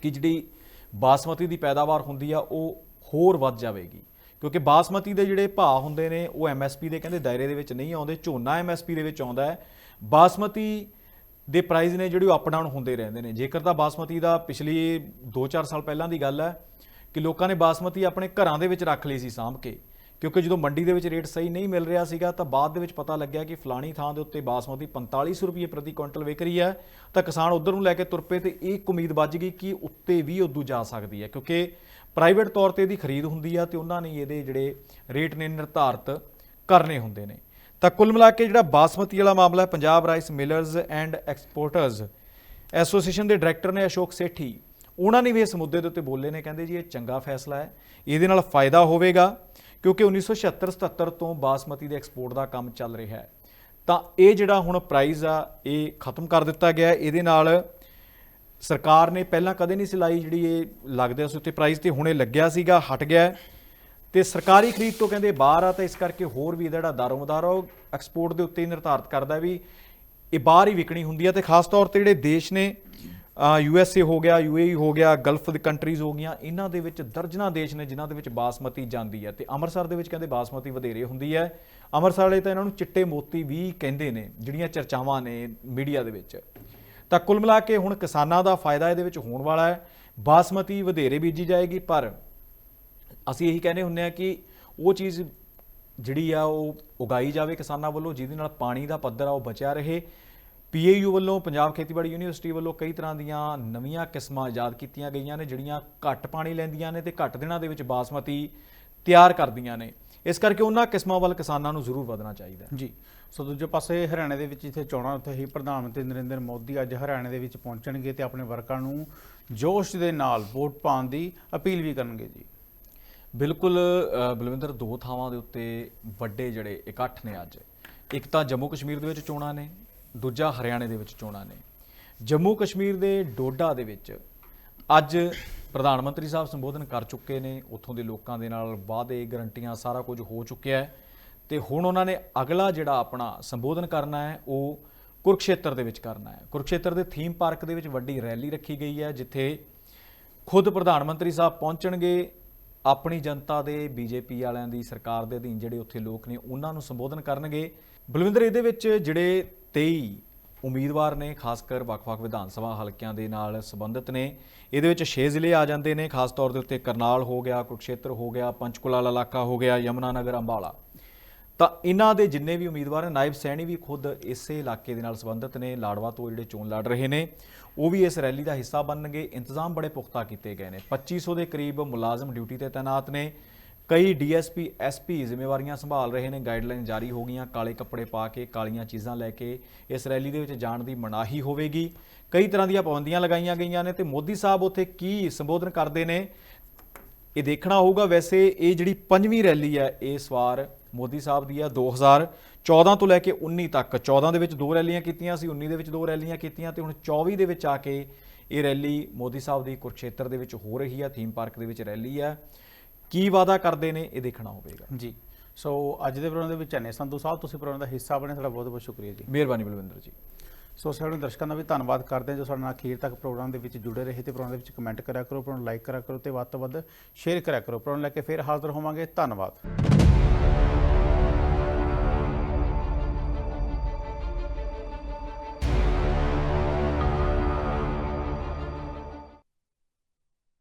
ਕਿ ਜਿਹੜੀ ਬਾਸਮਤੀ ਦੀ ਪੈਦਾਵਾਰ ਹੁੰਦੀ ਆ, ਉਹ ਹੋਰ ਵੱਧ ਜਾਵੇਗੀ। ਕਿਉਂਕਿ ਬਾਸਮਤੀ ਦੇ ਜਿਹੜੇ ਭਾਅ ਹੁੰਦੇ ਨੇ, ਉਹ ਐਮਐਸਪੀ ਦੇ ਕਹਿੰਦੇ ਦਾਇਰੇ ਦੇ ਵਿੱਚ ਨਹੀਂ ਆਉਂਦੇ, ਝੋਨਾ ਐਮਐਸਪੀ ਦੇ ਵਿੱਚ ਆਉਂਦਾ ਹੈ। ਬਾਸਮਤੀ ਦੇ ਪ੍ਰਾਈਸ ਨੇ ਜਿਹੜੇ ਉਹ ਅਪ ਡਾਊਨ ਹੁੰਦੇ ਰਹਿੰਦੇ ਨੇ। ਜੇਕਰ ਤਾਂ ਬਾਸਮਤੀ ਦਾ ਪਿਛਲੀ 2-4 ਸਾਲ ਪਹਿਲਾਂ ਦੀ ਗੱਲ ਹੈ ਕਿ ਲੋਕਾਂ ਨੇ ਬਾਸਮਤੀ ਆਪਣੇ ਘਰਾਂ ਦੇ ਵਿੱਚ ਰੱਖ ਲਈ ਸੀ ਸਾਂਭ ਕੇ, ਕਿਉਂਕਿ ਜਦੋਂ ਮੰਡੀ ਦੇ ਵਿੱਚ ਰੇਟ ਸਹੀ ਨਹੀਂ ਮਿਲ ਰਿਹਾ ਸੀਗਾ, ਤਾਂ ਬਾਅਦ ਦੇ ਵਿੱਚ ਪਤਾ ਲੱਗਿਆ ਕਿ ਫਲਾਣੀ ਥਾਂ ਦੇ ਉੱਤੇ ਬਾਸਮਤੀ 4500 ਰੁਪਏ ਪ੍ਰਤੀ ਕੁਇੰਟਲ ਵਿਕ ਰਹੀ ਹੈ। ਤਾਂ ਕਿਸਾਨ ਉਧਰ ਨੂੰ ਲੈ ਕੇ ਤੁਰ ਪਏ ਤੇ ਇਹ ਇੱਕ ਉਮੀਦ ਵੱਜ ਗਈ ਕਿ ਉੱਤੇ ਵੀ ਉਦੋਂ ਜਾ ਸਕਦੀ ਹੈ। ਕਿਉਂਕਿ ਪ੍ਰਾਈਵੇਟ ਤੌਰ ਤੇ ਇਹਦੀ ਖਰੀਦ ਹੁੰਦੀ ਆ ਤੇ ਉਹਨਾਂ ਨੇ ਇਹਦੇ ਜਿਹੜੇ ਰੇਟ ਨੇ ਨਿਰਧਾਰਤ ਕਰਨੇ ਹੁੰਦੇ ਨੇ। ਤਾਂ ਕੁੱਲ ਮਿਲਾ ਕੇ ਜਿਹੜਾ ਬਾਸਮਤੀ ਵਾਲਾ ਮਾਮਲਾ ਹੈ, Punjab rice millers and exporters association ਦੇ ਡਾਇਰੈਕਟਰ ਨੇ ਅਸ਼ੋਕ ਸੇਠੀ, ਉਹਨਾਂ ਨੇ ਵੀ ਇਸ ਮੁੱਦੇ ਦੇ ਉੱਤੇ ਬੋਲੇ ਨੇ, ਕਹਿੰਦੇ ਜੀ ਇਹ ਚੰਗਾ ਫੈਸਲਾ ਹੈ, ਇਹਦੇ ਨਾਲ ਫਾਇਦਾ ਹੋਵੇਗਾ ਕਿਉਂਕਿ 1976-77 ਤੋਂ ਬਾਸਮਤੀ ਦੇ ਐਕਸਪੋਰਟ ਦਾ ਕੰਮ ਚੱਲ ਰਿਹਾ ਹੈ। ਤਾਂ ਇਹ ਜਿਹੜਾ ਹੁਣ ਪ੍ਰਾਈਸ ਆ, ਇਹ ਖਤਮ ਕਰ ਦਿੱਤਾ ਗਿਆ ਇਹਦੇ ਨਾਲ ਸਰਕਾਰ ਨੇ ਪਹਿਲਾਂ ਕਦੇ ਨਹੀਂ ਸਿਲਾਈ ਜਿਹੜੀ ਇਹ ਲੱਗਦੇ ਉਸ ਉੱਤੇ ਪ੍ਰਾਈਸ ਤੇ ਹੁਣੇ ਲੱਗਿਆ ਸੀਗਾ, ਹਟ ਗਿਆ ਹੈ। ਤੇ ਸਰਕਾਰੀ ਖਰੀਦ ਤੋਂ ਕਹਿੰਦੇ ਬਾਹਰ ਆ ਤਾਂ ਇਸ ਕਰਕੇ ਹੋਰ ਵੀ ਇਹਦਾ ਜਿਹੜਾ ਦਾਰੋਮਦਾਰ ਆ ਉਹ ਐਕਸਪੋਰਟ ਦੇ ਉੱਤੇ ਨਿਰਧਾਰਤ ਕਰਦਾ ਵੀ ਇਹ ਬਾਹਰ ਹੀ ਵਿਕਣੀ ਹੁੰਦੀ ਹੈ ਤੇ ਖਾਸ ਤੌਰ ਤੇ ਜਿਹੜੇ ਦੇਸ਼ ਨੇ ਯੂ ਐਸ ਏ ਹੋ ਗਿਆ ਯੂ ਏ ਹੋ ਗਿਆ ਗਲਫ ਦੀ ਕੰਟਰੀਜ਼ ਹੋ ਗਈਆਂ, ਇਹਨਾਂ ਦੇ ਵਿੱਚ ਦਰਜਨਾਂ ਦੇਸ਼ ਨੇ ਜਿਨ੍ਹਾਂ ਦੇ ਵਿੱਚ ਬਾਸਮਤੀ ਜਾਂਦੀ ਹੈ ਤੇ ਅੰਮ੍ਰਿਤਸਰ ਦੇ ਵਿੱਚ ਕਹਿੰਦੇ ਬਾਸਮਤੀ ਵਧੇਰੇ ਹੁੰਦੀ ਹੈ ਅੰਮ੍ਰਿਤਸਰ ਵਾਲੇ ਤਾਂ ਇਹਨਾਂ ਨੂੰ ਚਿੱਟੇ ਮੋਤੀ ਵੀ ਕਹਿੰਦੇ ਨੇ, ਜਿਹੜੀਆਂ ਚਰਚਾਵਾਂ ਨੇ ਮੀਡੀਆ ਦੇ ਵਿੱਚ ਤਾਂ ਕੁੱਲ ਮਿਲਾ ਕੇ ਹੁਣ ਕਿਸਾਨਾਂ ਦਾ ਫਾਇਦਾ ਇਹਦੇ ਵਿੱਚ ਹੋਣ ਵਾਲਾ ਹੈ। ਬਾਸਮਤੀ ਵਧੇਰੇ ਬੀਜੀ ਜਾਏਗੀ, ਪਰ ਅਸੀਂ ਇਹੀ ਕਹਿੰਦੇ ਹੁੰਨੇ ਆ ਕਿ ਉਹ ਚੀਜ਼ ਜਿਹੜੀ ਆ, ਉਹ ਉਗਾਈ ਜਾਵੇ ਕਿਸਾਨਾਂ ਵੱਲੋਂ, ਜਿਹਦੇ ਨਾਲ ਪਾਣੀ ਦਾ ਪੱਧਰ ਆ, ਉਹ ਬਚਿਆ ਰਹੇ। ਪੀਏਯੂ ਵੱਲੋਂ, ਪੰਜਾਬ ਖੇਤੀਬਾੜੀ ਯੂਨੀਵਰਸਿਟੀ ਵੱਲੋਂ ਕਈ ਤਰ੍ਹਾਂ ਦੀਆਂ ਨਵੀਆਂ ਕਿਸਮਾਂ ਇਜਾਦ ਕੀਤੀਆਂ ਗਈਆਂ ਨੇ, ਜਿਹੜੀਆਂ ਘੱਟ ਪਾਣੀ ਲੈਂਦੀਆਂ ਨੇ ਤੇ ਘੱਟ ਦਿਨਾਂ ਦੇ ਵਿੱਚ ਬਾਸਮਤੀ ਤਿਆਰ ਕਰਦੀਆਂ ਨੇ। ਇਸ ਕਰਕੇ ਉਹਨਾਂ ਕਿਸਮਾਂ ਵੱਲ ਕਿਸਾਨਾਂ ਨੂੰ ਜ਼ਰੂਰ ਵਧਣਾ ਚਾਹੀਦਾ ਜੀ। ਸੋ ਦੂਜੇ ਪਾਸੇ ਹਰਿਆਣਾ ਦੇ ਵਿੱਚ ਜਿੱਥੇ ਚੋਣਾਂ ਉੱਥੇ ਹੀ ਪ੍ਰਧਾਨ ਮੰਤਰੀ ਨਰਿੰਦਰ ਮੋਦੀ ਅੱਜ ਹਰਿਆਣਾ ਦੇ ਵਿੱਚ ਪਹੁੰਚਣਗੇ ਤੇ ਆਪਣੇ ਵਰਕਰਾਂ ਨੂੰ ਜੋਸ਼ ਦੇ ਨਾਲ ਵੋਟ ਪਾਉਣ ਦੀ ਅਪੀਲ ਵੀ ਕਰਨਗੇ ਜੀ। ਬਿਲਕੁਲ ਬਲਵਿੰਦਰ ਦੋ ਥਾਵਾਂ ਦੇ ਉੱਤੇ ਵੱਡੇ ਜਿਹੜੇ ਇਕੱਠ ਨੇ ਅੱਜ। ਇੱਕ ਤਾਂ ਜੰਮੂ ਕਸ਼ਮੀਰ ਦੇ ਵਿੱਚ ਚੋਣਾਂ ਨੇ ਦੂਜਾ ਹਰਿਆਣੇ ਦੇ ਵਿੱਚ ਚੋਣਾਂ ਨੇ। ਜੰਮੂ ਕਸ਼ਮੀਰ ਦੇ ਡੋਡਾ ਦੇ ਵਿੱਚ ਅੱਜ ਪ੍ਰਧਾਨ ਮੰਤਰੀ ਸਾਹਿਬ ਸੰਬੋਧਨ ਕਰ ਚੁੱਕੇ ਨੇ, ਉੱਥੋਂ ਦੇ ਲੋਕਾਂ ਦੇ ਨਾਲ ਵਾਅਦੇ, ਗਰੰਟੀਆਂ, ਸਾਰਾ ਕੁਝ ਹੋ ਚੁੱਕਿਆ ਹੈ। ਤੇ ਹੁਣ ਉਹਨਾਂ ਨੇ ਅਗਲਾ ਜਿਹੜਾ ਆਪਣਾ ਸੰਬੋਧਨ ਕਰਨਾ ਹੈ, ਉਹ ਕੁਰਕਸ਼ੇਤਰ ਦੇ ਵਿੱਚ ਕਰਨਾ ਹੈ। ਕੁਰਕਸ਼ੇਤਰ ਦੇ ਥੀਮ ਪਾਰਕ ਦੇ ਵਿੱਚ ਵੱਡੀ ਰੈਲੀ ਰੱਖੀ ਗਈ ਹੈ, ਜਿੱਥੇ ਖੁਦ ਪ੍ਰਧਾਨ ਮੰਤਰੀ ਸਾਹਿਬ ਪਹੁੰਚਣਗੇ। ਆਪਣੀ ਜਨਤਾ ਦੇ, ਬੀਜੇਪੀ ਵਾਲਿਆਂ ਦੀ, ਸਰਕਾਰ ਦੇ ਅਧੀਨ ਜਿਹੜੇ ਉੱਥੇ ਲੋਕ ਨੇ, ਉਹਨਾਂ ਨੂੰ ਸੰਬੋਧਨ ਕਰਨਗੇ। ਬਲਵਿੰਦਰ, ਇਹਦੇ ਵਿੱਚ ਜਿਹੜੇ 23 ਉਮੀਦਵਾਰ ਨੇ, ਖਾਸ ਕਰ ਵੱਖ-ਵੱਖ ਵਿਧਾਨ ਸਭਾ ਹਲਕਿਆਂ ਦੇ ਨਾਲ ਸੰਬੰਧਿਤ ਨੇ। ਇਹਦੇ ਵਿੱਚ 6 ਜ਼ਿਲ੍ਹੇ ਆ ਜਾਂਦੇ ਨੇ। ਖਾਸ ਤੌਰ ਦੇ ਉੱਤੇ ਕਰਨਾਲ ਹੋ ਗਿਆ, ਕੁਰਕਸ਼ੇਤਰ ਹੋ ਗਿਆ, ਪੰਚਕੁਲਾ ਇਲਾਕਾ ਹੋ ਗਿਆ, ਯਮਨਾ ਨਗਰ, ਅੰਬਾਲਾ। ਤਾਂ ਇਹਨਾਂ ਦੇ ਜਿੰਨੇ ਵੀ ਉਮੀਦਵਾਰ ਨੇ, ਨਾਇਬ ਸੈਣੀ ਵੀ ਖੁਦ ਇਸੇ ਇਲਾਕੇ ਦੇ ਨਾਲ ਸੰਬੰਧਿਤ ਨੇ। ਲਾੜਵਾ ਤੋਂ ਜਿਹੜੇ ਚੋਣ ਲੜ ਰਹੇ ਨੇ, ਉਹ ਵੀ ਇਸ ਰੈਲੀ ਦਾ ਹਿੱਸਾ ਬਣਨਗੇ। ਇੰਤਜ਼ਾਮ ਬੜੇ ਪੁਖਤਾ ਕੀਤੇ ਗਏ ਨੇ। 2500 ਦੇ ਕਰੀਬ ਮੁਲਾਜ਼ਮ ਡਿਊਟੀ ਤੇ ਤਾਇਨਾਤ ਨੇ। ਕਈ ਡੀਐਸਪੀ, ਐਸਪੀ ਜ਼ਿੰਮੇਵਾਰੀਆਂ ਸੰਭਾਲ ਰਹੇ ਨੇ। ਗਾਈਡਲਾਈਨ ਜਾਰੀ ਹੋ ਗਈਆਂ। ਕਾਲੇ ਕੱਪੜੇ ਪਾ ਕੇ ਕਾਲੀਆਂ ਚੀਜ਼ਾਂ ਲੈ ਕੇ ਇਸ ਰੈਲੀ ਦੇ ਵਿੱਚ ਜਾਣ ਦੀ ਮਨਾਹੀ ਹੋਵੇਗੀ। ਕਈ ਤਰ੍ਹਾਂ ਦੀਆਂ ਪਾਬੰਦੀਆਂ ਲਗਾਈਆਂ ਗਈਆਂ ਨੇ ਤੇ ਮੋਦੀ ਸਾਹਿਬ ਉੱਥੇ ਕੀ ਸੰਬੋਧਨ ਕਰਦੇ ਨੇ, ਇਹ ਦੇਖਣਾ ਹੋਊਗਾ। ਵੈਸੇ ਇਹ ਜਿਹੜੀ ਪੰਜਵੀਂ ਰੈਲੀ ਹੈ, ਇਸ ਵਾਰ ਮੋਦੀ ਸਾਹਿਬ ਦੀ ਹੈ 2014 ਤੋਂ ਲੈ ਕੇ 19 ਤੱਕ। 14 ਦੇ ਵਿੱਚ ਦੋ ਰੈਲੀਆਂ ਕੀਤੀਆਂ ਸੀ 19 ਦੇ ਵਿੱਚ ਦੋ ਰੈਲੀਆਂ ਕੀਤੀਆਂ ਤੇ ਹੁਣ 24 ਦੇ ਵਿੱਚ ਆ ਕੇ ਇਹ ਰੈਲੀ ਮੋਦੀ ਸਾਹਿਬ ਦੀ ਕੁਰਕਸ਼ੇਤਰ ਦੇ ਵਿੱਚ ਹੋ ਰਹੀ ਹੈ, ਥੀਮ ਪਾਰਕ ਦੇ ਵਿੱਚ ਰੈਲੀ ਹੈ। ਕੀ ਵਾਅਦਾ ਕਰਦੇ ਨੇ ਇਹ ਦੇਖਣਾ ਹੋਵੇਗਾ। ਜੀ। ਸੋ ਅੱਜ ਦੇ ਪ੍ਰੋਗਰਾਮ ਦੇ ਵਿੱਚ ਚੰਨੇ ਸੰਧੂ ਸਾਹਿਬ ਤੁਸੀਂ ਪ੍ਰੋਗਰਾਮ ਦਾ ਹਿੱਸਾ ਬਣੇ ਤੁਹਾਡਾ ਬਹੁਤ ਬਹੁਤ ਸ਼ੁਕਰੀਆ ਜੀ। ਮਿਹਰਬਾਨੀ ਬਲਵਿੰਦਰ ਜੀ। ਸੋ ਸਾਡੇ ਦਰਸ਼ਕਾਂ ਦਾ ਵੀ ਧੰਨਵਾਦ ਕਰਦੇ ਹਾਂ ਜੋ ਸਾਡੇ ਨਾਲ ਅਖੀਰ ਤੱਕ ਪ੍ਰੋਗਰਾਮ ਦੇ ਵਿੱਚ ਜੁੜੇ ਰਹੇ ਤੇ ਪ੍ਰੋਗਰਾਮ ਦੇ ਵਿੱਚ ਕਮੈਂਟ ਕਰਿਆ ਕਰੋ ਪ੍ਰੋਗਰਾਮ ਲਾਈਕ ਕਰਿਆ ਕਰੋ ਤੇ ਵੱਧ ਤੋਂ ਵੱਧ ਸ਼ੇਅਰ ਕਰਿਆ ਕਰੋ। ਪ੍ਰੋਗਰਾਮ ਲੈ ਕੇ ਫਿਰ ਹਾਜ਼ਰ ਹੋਵਾਂਗੇ। ਧੰਨਵਾਦ।